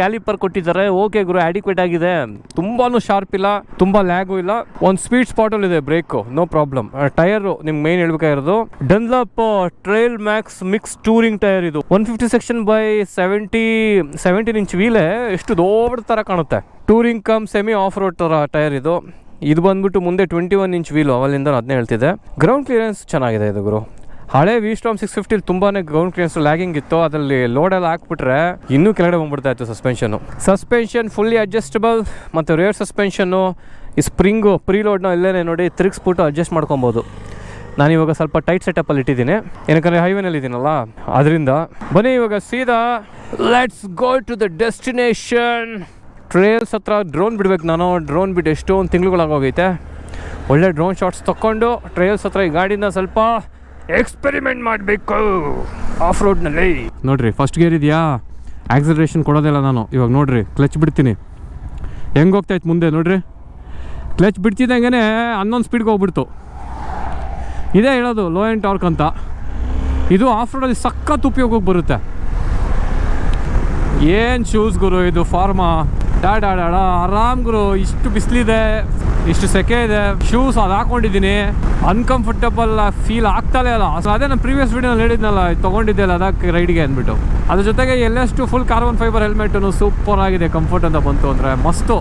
[SPEAKER 1] ಕ್ಯಾಲಿಪರ್ ಕೊಟ್ಟಿದ್ದಾರೆ. ಓಕೆ ಗುರು ಆಡಿಕ್ವೇಟ್ ಆಗಿದೆ. ತುಂಬಾ ಶಾರ್ಪ್ ಇಲ್ಲ, ತುಂಬ ಲ್ಯಾಗು ಇಲ್ಲ. ಒಂದು ಸ್ಪೀಡ್ ಸ್ಪಾಟಲ್ಲಿ ಇದೆ ಬ್ರೇಕು ನೋ ಪ್ರಾಬ್ಲಮ್ ಟೈರು ನಿಮ್ಗೆ main ಹೇಳ್ಬೇಕಾಗಿರೋದು Dunlop Trailmax mix touring tyre ಇದು. One fifty section by seventy seventeen inch ವೀಲೆ ಎಷ್ಟು ದೊಡ್ಡ ಥರ ಕಾಣುತ್ತೆ. Touring cum semi off road ಥರ ಟೈರ್ ಇದು. ಇದು ಬಂದ್ಬಿಟ್ಟು ಮುಂದೆ ಟ್ವೆಂಟಿ ಒನ್ ಇಂಚ್ ವೀಲು ಅವಲಿಂದ ಅದನ್ನೇ ಹೇಳ್ತಿದ್ದೆ. ಗ್ರೌಂಡ್ ಕ್ಲಿಯರೆನ್ಸ್ ಚೆನ್ನಾಗಿದೆ ಇದು ಗುರು. ಹಳೆ ವಿ ಸ್ಟಾಮ್ ಸಿಕ್ಸ್ ಫಿಫ್ಟಿಲಿ ತುಂಬಾನೇ ಗ್ರೌಂಡ್ ಕ್ಲಿಯರೆನ್ಸ್ ಲ್ಯಾಗಿಂಗ್ ಇತ್ತು. ಅದರಲ್ಲಿ ಲೋಡೆಲ್ಲ ಹಾಕ್ಬಿಟ್ರೆ ಇನ್ನೂ ಕೆಳಗಡೆ ಬಂದ್ಬಿಡ್ತಾ ಇತ್ತು ಸಸ್ಪೆನ್ಷನು ಸಸ್ಪೆನ್ಷನ್ ಫುಲ್ಲಿ ಅಡ್ಜಸ್ಟಬಲ್ ಮತ್ತು ರೇರ್ ಸಸ್ಪೆನ್ಷನ್ನು ಈ ಸ್ಪ್ರಿಂಗು ಪ್ರೀ ಲೋಡ್ನ ಇಲ್ಲೇ ನೋಡಿ ತಿರುಗಿಸ್ಬಿಟ್ಟು ಅಡ್ಜಸ್ಟ್ ಮಾಡ್ಕೊಬೋದು. ನಾನು ಇವಾಗ ಸ್ವಲ್ಪ ಟೈಟ್ ಸೆಟಪ್ಪಲ್ಲಿ ಇಟ್ಟಿದ್ದೀನಿ. ಏನಕ್ಕಂದರೆ ಹೈವೇನಲ್ಲಿ ಇದ್ದೀನಲ್ಲ ಅದರಿಂದ. ಬನ್ನಿ ಇವಾಗ ಸೀದಾ let's go to the destination trails ಹತ್ರ ಡ್ರೋನ್ ಬಿಡ್ಬೇಕು ನಾನು. ಡ್ರೋನ್ ಬಿಟ್ಟು ಎಷ್ಟೊಂದು ತಿಂಗಳುಗಳಾಗೋಗೈತೆ. ಒಳ್ಳೆ ಡ್ರೋನ್ ಶಾಟ್ಸ್ ತಗೊಂಡು ಟ್ರೇಲ್ಸ್ ಹತ್ರ ಈ ಗಾಡಿನ ಸ್ವಲ್ಪ ಎಕ್ಸ್ಪೆರಿಮೆಂಟ್ ಮಾಡಬೇಕು ಆಫ್ ರೋಡ್ನಲ್ಲಿ ನೋಡಿರಿ, ಫಸ್ಟ್ ಗೇರ್ ಇದೆಯಾ? ಆಕ್ಸಲರೇಷನ್ ಕೊಡೋದಿಲ್ಲ ನಾನು. ಇವಾಗ ನೋಡಿರಿ, ಕ್ಲಚ್ ಬಿಡ್ತೀನಿ. ಹೆಂಗೆ ಹೋಗ್ತಾಯ್ತು ಮುಂದೆ, ನೋಡಿರಿ? ಕ್ಲಚ್ ಬಿಡ್ತಿದ್ದಂಗೆ ಹನ್ನೊಂದು ಸ್ಪೀಡ್ಗೆ ಹೋಗ್ಬಿಡ್ತು. ಇದೇ ಹೇಳೋದು ಲೋ ಆ್ಯಂಡ್ ಟಾರ್ಕ್ ಅಂತ. ಇದು ಆಫ್ ರೋಡಲ್ಲಿ ಸಖತ್ ಉಪಯೋಗಕ್ಕೆ ಬರುತ್ತೆ. ಏನು ಶೂಸ್ ಗುರು, ಇದು ಫಾರ್ಮಾ ಡಾ ಡಾ ಡಾ ಡಾ, ಆರಾಮ್ ಗುರು. ಇಷ್ಟು ಬಿಸಿಲಿದೆ, ಇಷ್ಟು ಸೆಕೆ ಇದೆ. ಶೂಸ್ ಅದು ಹಾಕೊಂಡಿದ್ದೀನಿ. ಅನ್ಕಂಫರ್ಟಬಲ್ ಫೀಲ್ ಆಗ್ತಾಲೇ ಅಲ್ಲ ಅದೇ ನಾನು ಪ್ರೀವಿಯಸ್ ವೀಡಿಯೋನಲ್ಲಿ ಹೇಳಿದ್ನಲ್ಲ ತೊಗೊಂಡಿದ್ದೆ ಅಲ್ಲ, ಅದಕ್ಕೆ ರೈಡ್ಗೆ ಅಂದ್ಬಿಟ್ಟು. ಅದ್ರ ಜೊತೆಗೆ ಎಲ್ಲೆಷ್ಟು full carbon fibre helmet super ಆಗಿದೆ ಕಂಫರ್ಟ್ ಅಂತ ಬಂತು ಅಂದರೆ ಮಸ್ತು.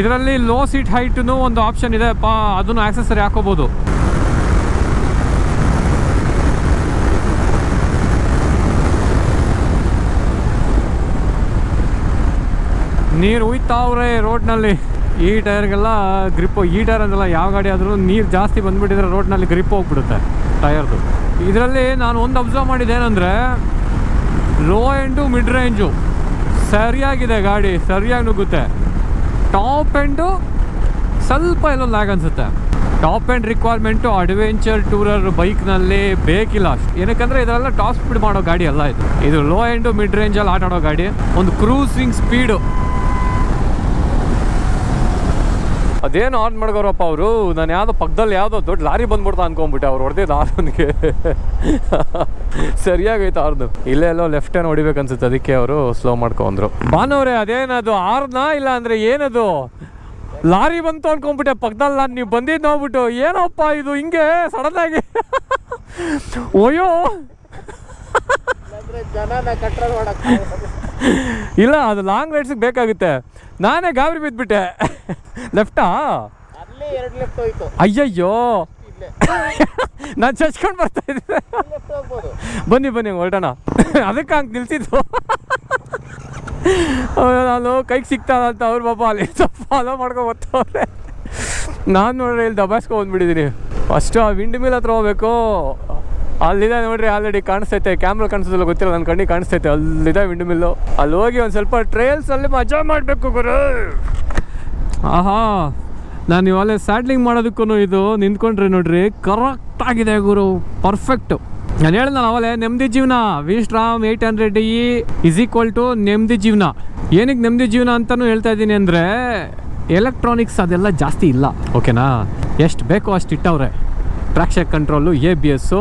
[SPEAKER 1] ಇದರಲ್ಲಿ ಲೋ ಸೀಟ್ ಹೈಟು ಒಂದು ಆಪ್ಷನ್ ಇದೆ. ಅದನ್ನು ಆಕ್ಸೆಸರಿ ಹಾಕೋಬೋದು. ನೀರು ಉಯ್ತಾವ್ರೆ ರೋಡ್ನಲ್ಲಿ. ಈ ಟೈರ್ಗೆಲ್ಲ ಗ್ರಿಪ್ಪು ಈ ಟೈರ್ ಅಂದಲ್ಲ ಯಾವ ಗಾಡಿ ಆದರೂ ನೀರು ಜಾಸ್ತಿ ಬಂದ್ಬಿಟ್ಟಿದ್ರೆ ರೋಡ್ನಲ್ಲಿ ಗ್ರಿಪ್ ಹೋಗ್ಬಿಡುತ್ತೆ ಟೈರ್ದು. ಇದರಲ್ಲಿ ನಾನು ಒಂದು ಅಬ್ಸರ್ವ್ ಮಾಡಿದ್ದೇನೆಂದರೆ ಲೋ ಎಂಡು ಮಿಡ್ ರೇಂಜು ಸರಿಯಾಗಿದೆ ಗಾಡಿ, ಸರಿಯಾಗಿ ನುಗ್ಗುತ್ತೆ. ಟಾಪ್ ಎಂಡು ಸ್ವಲ್ಪ ಎಲ್ಲೋ ಲ್ಯಾಗ್ ಅನಿಸುತ್ತೆ. Top end requirement adventure tourer ಬೈಕ್ನಲ್ಲಿ ಬೇಕಿಲ್ಲ ಏನಕ್ಕಂದ್ರೆ ಇದರಲ್ಲ ಟಾಪ್ ಸ್ಪೀಡ್ ಮಾಡೋ ಗಾಡಿ ಅಲ್ಲ ಇದು. ಇದು ಲೋ ಎಂಡು ಮಿಡ್ ರೇಂಜಲ್ಲಿ ಆಟಾಡೋ ಗಾಡಿ. ಒಂದು ಕ್ರೂಸಿಂಗ್ ಸ್ಪೀಡು ಅದೇನು ಆನ್ ಮಾಡ್ಕೋರಪ್ಪ ಅವರು? ನಾನು ಯಾವುದೋ ಪಕ್ಕದಲ್ಲಿ ಯಾವುದೋ ದೊಡ್ಡ ಲಾರಿ ಬಂದ್ಬಿಡ್ತಾ ಅನ್ಕೊಂಬಿಟ್ಟೆ ಅವ್ರು ಹೊಡೆದಿದ್ದು ಆರ್ವನ್ಗೆ ಸರಿಯಾಗೈತೆ ಆರ್ದು ಇಲ್ಲೇ ಎಲ್ಲೋ ಲೆಫ್ಟ್ ಹ್ಯಾಂಡ್ ಹೊಡಿಬೇಕು ಅನ್ಸುತ್ತೆ ಅದಕ್ಕೆ ಅವರು ಸ್ಲೋ ಮಾಡ್ಕೊಂಡ್ರು ಬಾನವ್ರೆ ಅದೇನದು, ಆರ್ನ ಇಲ್ಲ ಅಂದರೆ ಏನದು? ಲಾರಿ ಬಂತು ಅನ್ಕೊಂಡ್ಬಿಟ್ಟೆ ಪಕ್ಕದಲ್ಲಿ ನಾನು ನೀವು ಬಂದಿದ್ದು ನೋಡ್ಬಿಟ್ಟು, ಏನೋಪ್ಪ ಇದು ಹಿಂಗೆ ಸಡನ್ನಾಗಿ ಓಯೋ ಇಲ್ಲ ಅದು ಲಾಂಗ್ ರೈಡ್ಸಿಗೆ ಬೇಕಾಗುತ್ತೆ. ನಾನೇ ಗಾಬರಿ ಬಿದ್ದುಬಿಟ್ಟೆ ಲೆಫ್ಟಾ ಅಯ್ಯಯ್ಯೋ. ನಾನು ಚಚ್ಕೊಂಡು ಬರ್ತಾ ಇದ್ದೆ. ಬನ್ನಿ ಬನ್ನಿ ಹೊರಟೋಣ. ಅದಕ್ಕೆ ಹಂಗೆ ನಿಲ್ಸಿದ್ದು. ನಾನು ಕೈಗೆ ಸಿಗ್ತಾ ಅಂತ ಅವ್ರು ಪಾಪ ಅಲ್ಲಿ ಫಾಲೋ ಮಾಡ್ಕೊಂಡು ಬರ್ತಾವ್ರೆ ನಾನು ನೋಡ್ರಿ ಇಲ್ಲಿ ದಬಾಯಿಸ್ಕೊಂಡು ಬಂದ್ಬಿಟ್ಟಿದ್ದೀನಿ ಫಸ್ಟು ಆ ವಿಂಡ್ ಮಿಲ್ ಹತ್ರ ಹೋಗ್ಬೇಕು. ಅಲ್ಲಿದೆ ನೋಡ್ರಿ ಆಲ್ರೆಡಿ ಕಾಣಿಸ್ತೈತೆ. ಕ್ಯಾಮ್ರಾ ಕಾಣಿಸೋದಿಲ್ಲ ಗೊತ್ತಿಲ್ಲ ನನ್ನ ಕಣ್ಣಿಗೆ ಕಾಣಿಸ್ತೈತೆ. ಅಲ್ಲಿದೆ ವಿಂಡ್ ಮಿಲ್ಲು ಅಲ್ಲಿ ಹೋಗಿ ಒಂದು ಸ್ವಲ್ಪ ಟ್ರೇಲ್ಸ್ ಅಲ್ಲಿ ಮಜಾ ಮಾಡಬೇಕು ಗುರು. ಆಹಾ, ನಾನು ಇವಾಗಲೇ ಸ್ಯಾಡ್ಲಿಂಗ್ ಮಾಡೋದಕ್ಕೂ ಇದು ನಿಂತ್ಕೊಂಡ್ರಿ ನೋಡ್ರಿ ಕರೆಕ್ಟ್ ಆಗಿದೆ ಗುರು. ಪರ್ಫೆಕ್ಟ್ ನಾನು ಹೇಳ್ದೆ ಅವಲೇ ನೆಮ್ಮದಿ ಜೀವನ. V Strom eight hundred E is equal to ನೆಮ್ಮದಿ ಜೀವನ. ಏನಕ್ಕೆ ನೆಮ್ಮದಿ ಜೀವನ ಅಂತಲೂ ಹೇಳ್ತಾ ಇದ್ದೀನಿ ಅಂದರೆ ಎಲೆಕ್ಟ್ರಾನಿಕ್ಸ್ ಅದೆಲ್ಲ ಜಾಸ್ತಿ ಇಲ್ಲ. ಓಕೆನಾ ಎಷ್ಟು ಬೇಕೋ ಅಷ್ಟು ಇಟ್ಟವ್ರೆ. Traction control A B S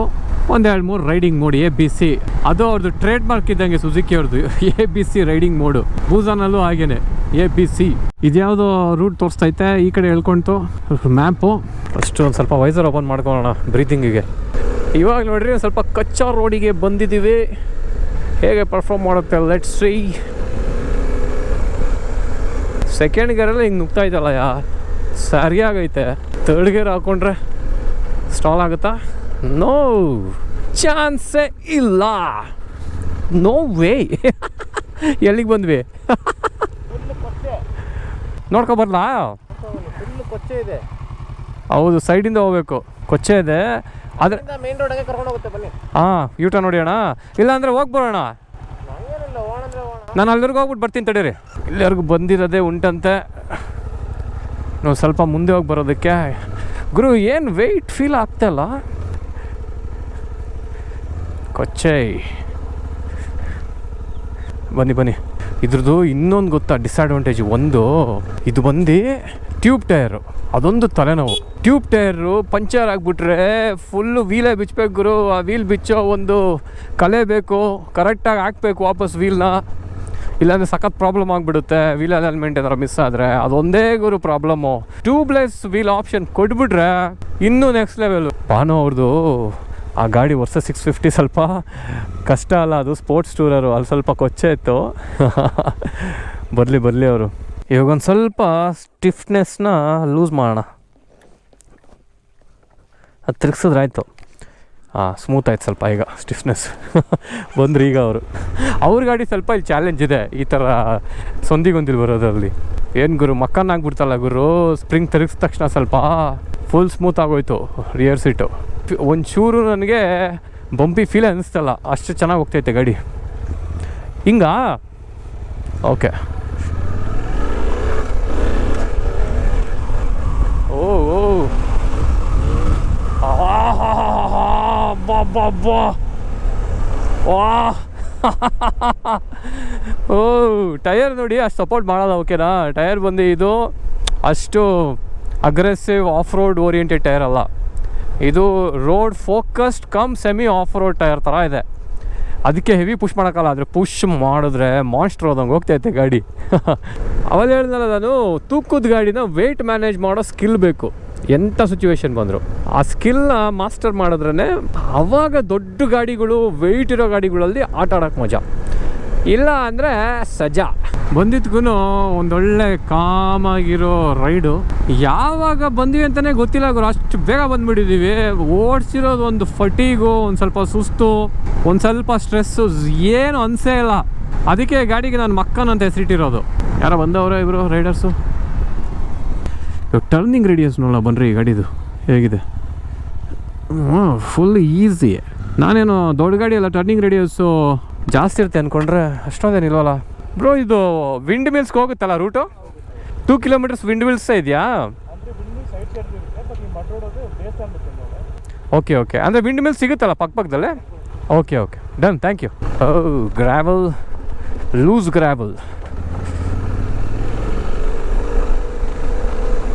[SPEAKER 1] ಒಂದೆರಡು ಮೂರು riding mode A B C ಅದು ಅವ್ರದ್ದು ಟ್ರೇಡ್ ಮಾರ್ಕ್ ಇದ್ದಂಗೆ ಸುಜುಕಿ ಅವ್ರದ್ದು A B C riding mode ಬೂಸಾನಲ್ಲೂ ಹಾಗೇನೆ. ಎ ಬಿ ಸಿ ಇದ್ಯಾವುದೋ ರೂಟ್ ತೋರಿಸ್ತೈತೆ ಈ ಕಡೆ ಹೇಳ್ಕೊಂತು. ಮ್ಯಾಪು ಫಸ್ಟ್ ಒಂದು ಸ್ವಲ್ಪ ವೈಸರ್ ಓಪನ್ ಮಾಡ್ಕೊಳ್ಳೋಣ ಬ್ರೀತಿಂಗಿಗೆ ಇವಾಗ ನೋಡ್ರಿ ಸ್ವಲ್ಪ ಕಚ್ಚಾ ರೋಡಿಗೆ ಬಂದಿದ್ದೀವಿ ಹೇಗೆ ಪರ್ಫಾರ್ಮ್ ಮಾಡುತ್ತೆ? ಲೆಟ್ ಸಿ ಸೆಕೆಂಡ್ ಗೇರಲ್ಲಿ ಹಿಂಗೆ ನುಗ್ತಾ ಇದ್ದಲ್ಲ ಯಾ ಸರಿಯಾಗೈತೆ. ತರ್ಡ್ ಗೇರ್ ಹಾಕೊಂಡ್ರೆ ಸ್ಟಾಲ್ ಆಗುತ್ತಾ? ನೋ ಚಾನ್ಸೇ ಇಲ್ಲ. ನೋ ವೇ ಎಲ್ಲಿಗೆ ಬಂದ್ವಿ?
[SPEAKER 2] ಫುಲ್ ಕೊಚ್ಚೆ ಇದೆ
[SPEAKER 1] ಹೌದು ಸೈಡಿಂದ ಹೋಗ್ಬೇಕು. ಕೊಚ್ಚೆ ಇದೆ. ಆದರೆ
[SPEAKER 2] ಮೇನ್ ರೋಡ್ ಕರ್ಕೊಂಡು ಹೋಗುತ್ತೆ ಬನ್ನಿ.
[SPEAKER 1] ಹಾಂ ಯೂಟ ನೋಡಿ ಅಣ್ಣ ಇಲ್ಲ ಅಂದರೆ ಹೋಗಿ ಬರೋಣ ನಾನು ಅಲ್ಲಿವರೆಗೂ ಹೋಗ್ಬಿಟ್ಟು ಬರ್ತೀನಿ ತಡೀರಿ. ಇಲ್ಲಿವರೆಗೂ ಬಂದಿರೋದೇ ಉಂಟಂತೆ. ನಾವು ಸ್ವಲ್ಪ ಮುಂದೆ ಹೋಗಿ ಬರೋದಕ್ಕೆ. ಗುರು ಏನು ವೆಯ್ಟ್ ಫೀಲ್ ಆಗ್ತಾಯಿಲ್ಲ ಕೊಚ್ಚೆ. ಬನ್ನಿ ಬನ್ನಿ. ಇದ್ರದ್ದು ಇನ್ನೊಂದು ಗೊತ್ತಾ ಡಿಸ್ಅಡ್ವಾಂಟೇಜ್ ಒಂದು, ಇದು ಬಂದು ಟ್ಯೂಬ್ ಟೈರು ಅದೊಂದು ತಲೆನೋವು. ಟ್ಯೂಬ್ ಟೈರು ಪಂಚರ್ ಆಗಿಬಿಟ್ರೆ ಫುಲ್ಲು ವೀಲೇ ಬಿಚ್ಚಬೇಕು ಗುರು. ಆ ವೀಲ್ ಬಿಚ್ಚೋ ಒಂದು ಕಲೆ ಬೇಕು. ಕರೆಕ್ಟಾಗಿ ಹಾಕ್ಬೇಕು ವಾಪಸ್ ವೀಲ್ನ ಇಲ್ಲಾಂದರೆ ಸಖತ್ ಪ್ರಾಬ್ಲಮ್ ಆಗಿಬಿಡುತ್ತೆ. ವೀಲ್ ಅಲೈನ್ಮೆಂಟ್ ಏನಾರು ಮಿಸ್ ಆದರೆ ಅದೊಂದೇ ಗುರು ಪ್ರಾಬ್ಲಮ್ಮು ಟ್ಯೂಬ್ಲೆಸ್ ವೀಲ್ ಆಪ್ಷನ್ ಕೊಟ್ಬಿಟ್ರೆ ಇನ್ನೂ ನೆಕ್ಸ್ಟ್ ಲೆವೆಲು ಪಾನು ಅವ್ರದ್ದು ಆ ಗಾಡಿ ವರ್ಷ ಸಿಕ್ಸ್ ಫಿಫ್ಟಿ ಸ್ವಲ್ಪ ಕಷ್ಟ ಅಲ್ಲ ಅದು ಸ್ಪೋರ್ಟ್ಸ್ ಟೂರರು ಅಲ್ಲಿ ಸ್ವಲ್ಪ ಕೊಚ್ಚೆ ಇತ್ತು. ಬರಲಿ ಬರಲಿ ಅವರು. ಇವಾಗ ಒಂದು ಸ್ವಲ್ಪ ಸ್ಟಿಫ್ನೆಸ್ನ ಲೂಸ್ ಮಾಡೋಣ. ಅದು ತಿರುಗ್ಸಿದ್ರೆ ಆಯಿತು. ಹಾಂ ಸ್ಮೂತ್ ಆಯ್ತು ಸ್ವಲ್ಪ ಈಗ ಸ್ಟಿಫ್ನೆಸ್ ಬಂದರು ಈಗ ಅವರು. ಅವ್ರ ಗಾಡಿ ಸ್ವಲ್ಪ ಇಲ್ಲಿ ಚಾಲೆಂಜ್ ಇದೆ ಈ ಥರ ಸಂದಿಗೊಂದಿಲ್ ಬರೋದ್ರಲ್ಲಿ. ಏನು ಗುರು ಮಕ್ಕನಾಗ್ಬಿಡ್ತಲ್ಲ ಗುರು ಸ್ಪ್ರಿಂಗ್ ತಿರುಗಿದ ತಕ್ಷಣ ಸ್ವಲ್ಪ ಫುಲ್ ಸ್ಮೂತ್ ಆಗೋಯ್ತು ರಿಯರ್ ಸೀಟು ಒಂಚೂರು ನನಗೆ ಬಂಪಿ ಫೀಲ್ ಅನ್ನಿಸ್ತಲ್ಲ ಅಷ್ಟು ಚೆನ್ನಾಗಿ ಹೋಗ್ತೈತೆ ಗಾಡಿ. ಹಿಂಗ? ಓಕೆ ಓ ಓ. ಓ, ಟೈರ್ ನೋಡಿ, ಅಷ್ಟು ಸಪೋರ್ಟ್ ಮಾಡಲ್ಲ ಓಕೆನಾ ಟೈರ್ ಬಂದು ಇದು ಅಷ್ಟು aggressive off road oriented tyre ಅಲ್ಲ. ಇದು road focused cum semi off road tyre ಥರ ಇದೆ. ಅದಕ್ಕೆ ಹೆವಿ ಪುಷ್ ಮಾಡೋಕ್ಕಲ್ಲ, ಆದರೆ ಪುಷ್ ಮಾಡಿದ್ರೆ ಮಾನ್ಸ್ಟ್ರ್ ಹೋದಂಗೆ ಹೋಗ್ತೈತೆ ಗಾಡಿ. ಅವಾಗ ಹೇಳಿದ್ನಲ್ಲ ನಾನು, ತೂಕದ ಗಾಡಿನ ವೆಯ್ಟ್ ಮ್ಯಾನೇಜ್ ಮಾಡೋ ಸ್ಕಿಲ್ ಬೇಕು. ಎಂಥ ಸಿಚುವೇಶನ್ ಬಂದರು. ಆ ಸ್ಕಿಲ್ನ ಮಾಸ್ಟರ್ ಮಾಡಿದ್ರೇ ಅವಾಗ ದೊಡ್ಡ ಗಾಡಿಗಳು ವೆಯ್ಟ್ ಇರೋ ಗಾಡಿಗಳಲ್ಲಿ ಆಟ ಆಡೋಕ್ಕೆ ಮಜಾ. ಇಲ್ಲ ಅಂದರೆ ಸಜಾ. ಬಂದಿದ್ಗೂ ಒಂದೊಳ್ಳೆ ಕಾಮಾಗಿರೋ ರೈಡು. ಯಾವಾಗ ಬಂದಿವಿ ಅಂತಲೇ ಗೊತ್ತಿಲ್ಲ ಗುರು. ಅಷ್ಟು ಬೇಗ ಬಂದ್ಬಿಟ್ಟಿದ್ದೀವಿ ಓಡಿಸಿರೋದು ಒಂದು ಫಟಿಗು, ಒಂದು ಸ್ವಲ್ಪ ಸುಸ್ತು, ಒಂದು ಸ್ವಲ್ಪ ಸ್ಟ್ರೆಸ್ಸು, ಏನು ಅನಿಸೇ ಇಲ್ಲ. ಅದಕ್ಕೆ ಗಾಡಿಗೆ ನಾನು ಮಕ್ಕನ್ ಅಂತ ಹೆಸರಿಟ್ಟಿರೋದು. ಯಾರೋ ಬಂದವರ ಇವರು ರೈಡರ್ಸು? ಟರ್ನಿಂಗ್ ರೇಡಿಯಸ್ ನೋಡೋಣ ಬನ್ರಿ ಈ ಗಾಡಿದು. ಹೇಗಿದೆ? ಫುಲ್ ಈಸಿ ನಾನೇನು ದೊಡ್ಡ ಗಾಡಿ ಅಲ್ಲ ಟರ್ನಿಂಗ್ ರೇಡಿಯಸ್ಸು ಜಾಸ್ತಿ ಇರುತ್ತೆ ಅಂದ್ಕೊಂಡ್ರೆ ಅಷ್ಟೊಂದೇನಿಲ್ವಲ್ಲ ಬ್ರೋ ಇದು ವಿಂಡ್ ಮಿಲ್ಸ್ಗೆ ಹೋಗುತ್ತಲ್ಲ route two kilometres windmills ಇದೆಯಾ? ಓಕೆ ಓಕೆ ಅಂದರೆ ವಿಂಡ್ ಮಿಲ್ ಸಿಗುತ್ತಲ್ಲ ಪಕ್ಕ ಪಕ್ಕದಲ್ಲೇ? Okay okay done thank you oh gravel loose gravel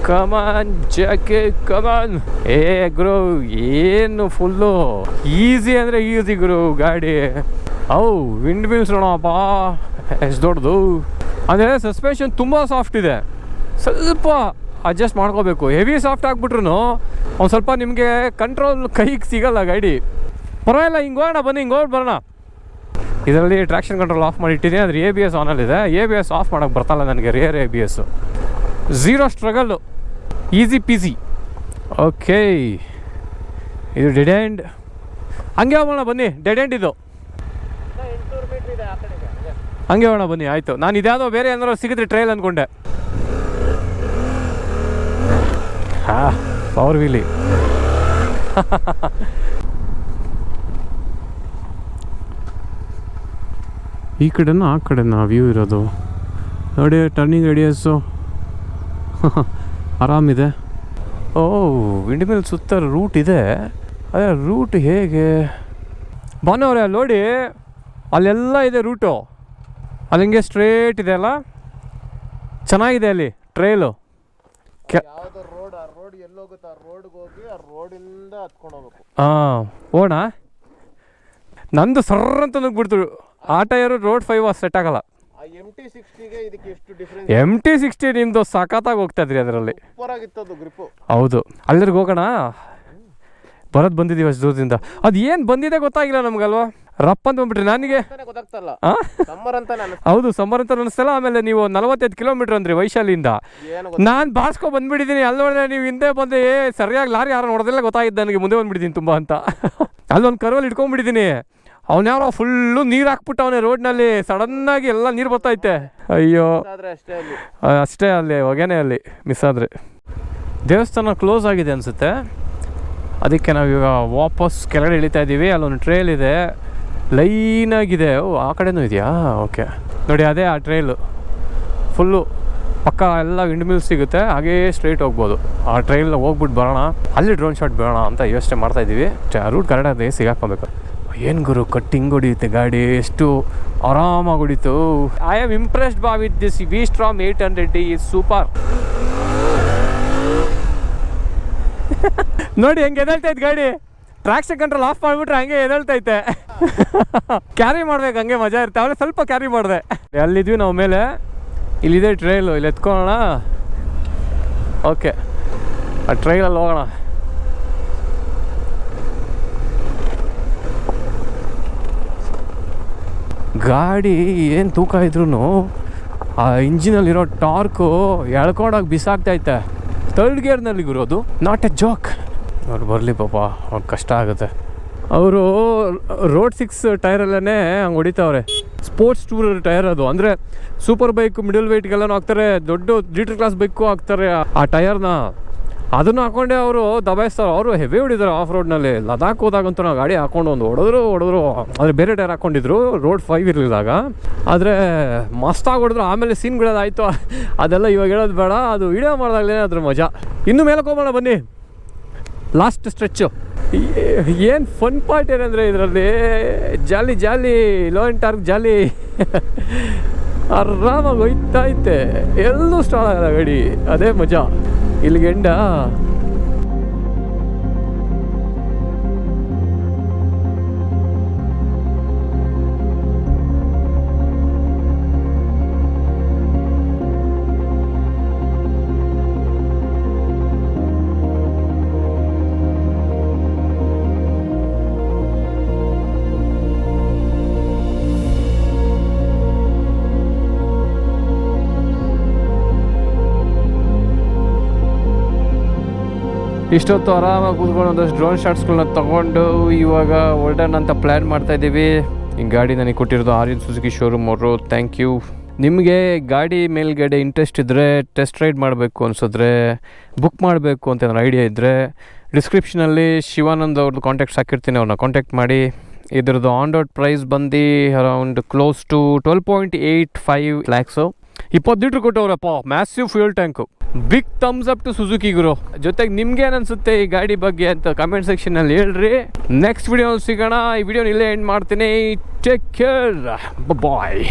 [SPEAKER 1] come on ಜಾಕೆ come on ಏ ಗುರು ಏನು ಫುಲ್ಲು ಈಸಿ ಅಂದರೆ ಈಸಿ ಗುರು ಗಾಡಿ. ಅವು ವಿಂಡ್ ಮಿಲ್ಸ್ ನೋಡಪ್ಪ ಎಷ್ಟು ದೊಡ್ಡದು. ಅಂದರೆ ಸಸ್ಪೆನ್ಷನ್ ತುಂಬ ಸಾಫ್ಟ್ ಇದೆ. ಸ್ವಲ್ಪ ಅಡ್ಜಸ್ಟ್ ಮಾಡ್ಕೋಬೇಕು. ಹೆವಿ ಸಾಫ್ಟ್ ಆಗಿಬಿಟ್ರು ಒಂದು ಸ್ವಲ್ಪ ನಿಮಗೆ ಕಂಟ್ರೋಲ್ ಕೈಗೆ ಸಿಗಲ್ಲ ಗಾಡಿ. ಪರವಾಗಿಲ್ಲ, ಹಿಂಗೆ ಹೋಗೋಣ, ಬನ್ನಿ, ಹಿಂಗೆ ಹೋಗಿ, ಬರೋಣ. ಇದರಲ್ಲಿ ಟ್ರ್ಯಾಕ್ಷನ್ ಕಂಟ್ರೋಲ್ ಆಫ್ ಮಾಡಿ ಇಟ್ಟಿದ್ದೀನಿ. ಅಂದರೆ ಎ ಬಿ ಎಸ್ ಆನಲ್ಲಿದೆ ಎ ಬಿ ಎಸ್ ಆಫ್ ಮಾಡೋಕ್ಕೆ ಬರ್ತಲ್ಲ ನನಗೆ rear A B S zero struggle easy peasy okay ಇದು ಡೆಡ್ ಎಂಡ್ ಹಂಗೆ ಹೋಗೋಣ, ಬನ್ನಿ. ಡೆಡ್ ಎಂಡ್ ಇದು. ಹಂಗೆ ಹೋಣ ಬನ್ನಿ ಆಯಿತು. ನಾನು ಇದ್ಯಾವುದೋ ಬೇರೆ ಏನಾದ್ರು ಸಿಗಿದ್ರೆ ಟ್ರೈಲ್ ಅಂದ್ಕೊಂಡೆ ಹಾಂ ಪವರ್ ವೀಲಿ ಈ ಕಡೆನ ಆ ಕಡೆನಾ ವ್ಯೂ ಇರೋದು? ನೋಡಿ ಟರ್ನಿಂಗ್ ರೇಡಿಯಸ್ಸು ಆರಾಮಿದೆ. ಓ ವಿಂಡ್ ಮಿಲ್ ಸುತ್ತ ರೂಟ್ ಇದೆ. ಅದೇ ರೂಟ್ ಹೇಗೆ? ಭಾನುವಾರ ಅಲ್ಲಿ ನೋಡಿ ಅಲ್ಲೆಲ್ಲ ಇದೆ ರೂಟು ಅಲ್ಲಿ ಹಿಂಗೆ ಸ್ಟ್ರೇಟ್ ಇದೆ ಅಲ್ಲ? ಚೆನ್ನಾಗಿದೆ ಅಲ್ಲಿ ಟ್ರೈಲು ಕೆ
[SPEAKER 3] ಯಾವ್ದು ರೋಡ್ ಆ ರೋಡ್ ಎಲ್ಲಿ ಹೋಗುತ್ತೆ ಆ ರೋಡ್ಗೆ ಹೋಗಿ ಆ ರೋಡಿಂದ ಹತ್ಕೊಂಡು ಹೋಗ್ಬೇಕು.
[SPEAKER 1] ಹಾಂ ಓಣ ನಂದು ಸರ್ರ ಅಂತ ನುಗ್ಬಿಡ್ತು ಆ ಟೈರು ರೋಡ್ ಫೈವ್ ಸೆಟ್ ಆಗಲ್ಲ.
[SPEAKER 3] ಆ ಎಂ ಟಿ ಸಿಕ್ಸ್ಟಿಗೆ ಇದಕ್ಕೆ ಎಷ್ಟು ಡಿಫ್ರೆನ್ಸ್
[SPEAKER 1] ಎಂ ಟಿ ಸಿಕ್ಸ್ಟಿ ನಿಮ್ದು ಸಖತ್ತಾಗಿ ಹೋಗ್ತಾ ಇದ್ರಿ ಅದರಲ್ಲಿ.
[SPEAKER 3] ಸೂಪರ್ ಆಗಿತ್ತದು ಗ್ರಿಪ್ಪು
[SPEAKER 1] ಹೌದು. ಅಲ್ಲಿಗೆ ಹೋಗೋಣ. ಬರೋದು ಬಂದಿದ್ದೀವಿ ಅಷ್ಟು ದೂರದಿಂದ. ಅದು ಏನು ಬಂದಿದೆ ಗೊತ್ತಾಗಿಲ್ಲ ನಮ್ಗಲ್ವಾ? ರಪ್ಪ ಅಂತ ಬಂದ್ಬಿಟ್ರಿ ನನಗೆ? ಹೌದು ಸಮ್ಮರ್ ಅಂತ ಅನಿಸ್ತಲ್ಲ ಆಮೇಲೆ ನೀವು ನಲವತ್ತೈದು ಕಿಲೋಮೀಟರ್ ಅಂದ್ರಿ ವೈಶಾಲಿಯಿಂದ. ನಾನು ಬಾಸ್ಕೊ ಬಂದ್ಬಿಟ್ಟಿದ್ದೀನಿ ಅಲ್ಲಿ ನೋಡಿದ್ರೆ ನೀವು ಹಿಂದೆ ಬಂದು ಏ ಸರಿಯಾಗಿ ಲಾರಿ ಯಾರು ನೋಡೋದಿಲ್ಲ ಗೊತ್ತಾಗಿದ್ದು ನನಗೆ ಮುಂದೆ ಬಂದ್ಬಿಟ್ಟಿದ್ದೀನಿ ತುಂಬ ಅಂತ. ಅಲ್ಲೊಂದು ಕರ್ವಲ್ಲಿ ಇಟ್ಕೊಂಡ್ಬಿಟ್ಟಿದ್ದೀನಿ ಅವ್ನ ಯಾರೋ ಫುಲ್ಲು ನೀರು ಹಾಕ್ಬಿಟ್ಟು ಅವನೇ ರೋಡ್ನಲ್ಲಿ ಸಡನ್ನಾಗಿ ಎಲ್ಲ ನೀರು ಬರ್ತೈತೆ ಅಯ್ಯೋ.
[SPEAKER 3] ಅಷ್ಟೇ ಅಲ್ಲಿ.
[SPEAKER 1] ಆ, ಅಷ್ಟೇ ಅಲ್ಲಿ ಹೊಗೆನೇ ಅಲ್ಲಿ ಮಿಸ್ ಆದರೆ. ದೇವಸ್ಥಾನ ಕ್ಲೋಸ್ ಆಗಿದೆ ಅನಿಸುತ್ತೆ. ಅದಕ್ಕೆ ನಾವು ಇವಾಗ ವಾಪಸ್ ಕೆಳಗಡೆ ಇಳಿತಾ ಇದ್ದೀವಿ ಅಲ್ಲೊಂದು ಟ್ರೇಲ್ ಇದೆ. ಲೈನಾಗಿದೆ ಓ, ಆ ಕಡೆನೂ ಇದೆಯಾ? ಓಕೆ ನೋಡಿ, ಅದೇ ಆ ಟ್ರೈಲು ಫುಲ್ಲು ಪಕ್ಕ ಎಲ್ಲ ವಿಂಡ್ ಮಿಲ್ ಸಿಗುತ್ತೆ. ಹಾಗೇ ಸ್ಟ್ರೈಟ್ ಹೋಗ್ಬೋದು. ಆ ಟ್ರೈಲ್ ಹೋಗ್ಬಿಟ್ಟು ಬರೋಣ. ಅಲ್ಲಿ ಡ್ರೋನ್ ಶಾಟ್ ಬರೋಣ ಅಂತ ಯೋಚನೆ ಮಾಡ್ತಾ ಇದ್ದೀವಿ. ರೂಟ್ ಕರೆಕ್ಟಾಗಿ ಸಿಗಾಕೊಬೇಕು ಏನು ಗುರು ಕಟ್ಟಿಂಗ್ ಹೊಡಿಯುತ್ತೆ, ಗಾಡಿ ಎಷ್ಟು ಆರಾಮಾಗಿ ಹೊಡಿತು. ಐ ಆಮ್ ಇಂಪ್ರೆಸ್ಡ್ ಬಾ with this V Strom eight hundred D is super ನೋಡಿ, ಹೆಂಗೆ ಎದಳ್ತೈತೆ ಗಾಡಿ. ಟ್ರಾಕ್ಷನ್ ಕಂಟ್ರೋಲ್ ಆಫ್ ಮಾಡಿಬಿಟ್ರೆ ಹಂಗೆ ಎದಳ್ತೈತೆ ಕ್ಯಾರಿ ಮಾಡ್ಬೇಕು, ಹಂಗೆ ಮಜಾ ಇರುತ್ತೆ. ಅವರೆ ಸ್ವಲ್ಪ ಕ್ಯಾರಿ ಮಾಡಿದೆ. ಅಲ್ಲಿದ್ವಿ ನಾವು ಮೇಲೆ. ಇಲ್ಲಿದೆ ಟ್ರೈಲು ಇಲ್ಲಿ ಎತ್ಕೊಳ್ಳೋಣ. ಓಕೆ ಆ ಟ್ರೈಲಲ್ಲಿ ಹೋಗೋಣ. ಗಾಡಿ ಏನು ತೂಕ ಇದ್ರೂ ಆ ಇಂಜಿನಲ್ಲಿರೋ ಟಾರ್ಕು ಎಳ್ಕೊಂಡೋಗಿ ಬಿಸಾಕ್ತೈತೆ ಥರ್ಡ್ ಗೇರ್ನಲ್ಲಿ ಗುರೋದು ನಾಟ್ ಎ ಜೋಕ್ ಅವ್ರು ಬರಲಿ ಪಾಪ ಅವ್ರು ಕಷ್ಟ ಆಗುತ್ತೆ. ಅವರು ರೋಡ್ ಸಿಕ್ಸ್ ಟೈರಲ್ಲೇ ಹಂಗೆ ಹೊಡಿತಾವ್ರೆ. ಸ್ಪೋರ್ಟ್ಸ್ ಟೂರ್ ಟೈರ್ ಅದು. ಅಂದರೆ ಸೂಪರ್ ಬೈಕ್, ಮಿಡಲ್ ವೆಯ್ಟ್ಗೆಲ್ಲನೂ ಹಾಕ್ತಾರೆ, ದೊಡ್ಡ ಲೀಟರ್ ಕ್ಲಾಸ್ ಬೈಕು ಹಾಕ್ತಾರೆ ಆ ಟೈರ್ನ. ಅದನ್ನು ಹಾಕೊಂಡೆ ಅವರು ದಬಾಯಿಸ್ತಾರೆ. ಅವರು ಹೆವಿ ಹೊಡಿತಾರೆ ಆಫ್ ರೋಡ್ನಲ್ಲಿ. ಲದಾಖ್ ಹೋದಾಗಂತೂ ನಾವು ಗಾಡಿ ಹಾಕೊಂಡು ಒಂದು ಹೊಡೆದ್ರು ಹೊಡೆದ್ರು. ಆದರೆ ಬೇರೆ ಟೈರ್ ಹಾಕೊಂಡಿದ್ರು. ರೋಡ್ ಫೈವ್ ಇರಲಿಲ್ಲಾಗ ಆದರೆ ಮಸ್ತಾಗಿ ಹೊಡೆದ್ರು. ಆಮೇಲೆ ಸೀನ್ಗಳದಾಯಿತು ಅದೆಲ್ಲ ಇವಾಗ ಹೇಳೋದು ಬೇಡ. ಅದು ವಿಡಿಯೋ ಮಾಡಿದಾಗಲೇ ಅದ್ರ ಮಜಾ. ಇನ್ನು ಮೇಲೆ ಹೋಗೋಣ ಬನ್ನಿ. Last stretch. ಏನು ಫನ್ ಪಾರ್ಟ್ ಏನಂದರೆ ಇದರಲ್ಲಿ, jolly jolly low and torque jolly. ಆರಾಮಾಗಿ ಹೋಯ್ತಾ ಐತೆ ಎಲ್ಲೂ ಸ್ಟಾಲ್ ಆಗಲ್ಲ ಗಾಡಿ. ಅದೇ ಮಜಾ. ಇಲ್ಲಿ ಗೆಂಡ ಇಷ್ಟೊತ್ತು ಆರಾಮಾಗಿ ಕೂತ್ಕೊಂಡು ಒಂದಷ್ಟು ಡ್ರೋನ್ ಶಾಟ್ಸ್ಗಳನ್ನ ತೊಗೊಂಡು ಇವಾಗ ಹೊರಡೋಣ ಅಂತ ಪ್ಲ್ಯಾನ್ ಮಾಡ್ತಾ ಇದ್ದೀವಿ. ಈ ಗಾಡಿ ನನಗೆ ಕೊಟ್ಟಿರೋದು ಆರ್ಯನ್ ಸುಜುಕಿ ಶೋರೂಮ್ ಅವರು. ಥ್ಯಾಂಕ್ ಯು ನಿಮಗೆ ಗಾಡಿ ಮೇಲ್ಗಡೆ ಇಂಟ್ರೆಸ್ಟ್ ಇದ್ದರೆ ಟೆಸ್ಟ್ ರೈಡ್ ಮಾಡಬೇಕು ಅನಿಸಿದ್ರೆ ಬುಕ್ ಮಾಡಬೇಕು ಅಂತ ಏನಾದ್ರು ಐಡಿಯಾ ಇದ್ದರೆ ಡಿಸ್ಕ್ರಿಪ್ಷನಲ್ಲಿ ಶಿವಾನಂದ್ ಅವ್ರದ್ದು ಕಾಂಟ್ಯಾಕ್ಟ್ಸ್ ಹಾಕಿರ್ತೀನಿ ಅವ್ರನ್ನ ಕಾಂಟ್ಯಾಕ್ಟ್ ಮಾಡಿ. ಇದ್ರದ್ದು ಆನ್ ರೋಡ್ ಪ್ರೈಸ್ ಬಂದು around close to twelve point eight five lakhs ಇಪ್ಪತ್ತು litre ಕೊಟ್ಟವ್ರಪ್ಪ massive fuel tank big thumbs up to Suzuki ಗುರು. ಜೊತೆಗೆ ನಿಮ್ಗೆ ಅನ್ಸುತ್ತೆ ಈ ಗಾಡಿ ಬಗ್ಗೆ ಅಂತ ಕಮೆಂಟ್ ಸೆಕ್ಷನಲ್ಲಿ ಹೇಳ್ರಿ. ನೆಕ್ಸ್ಟ್ ವಿಡಿಯೋ ಸಿಗೋಣ. ಈ ವಿಡಿಯೋ ಇಲ್ಲೇ ಎಂಡ್ ಮಾಡ್ತೀನಿ. Take care bye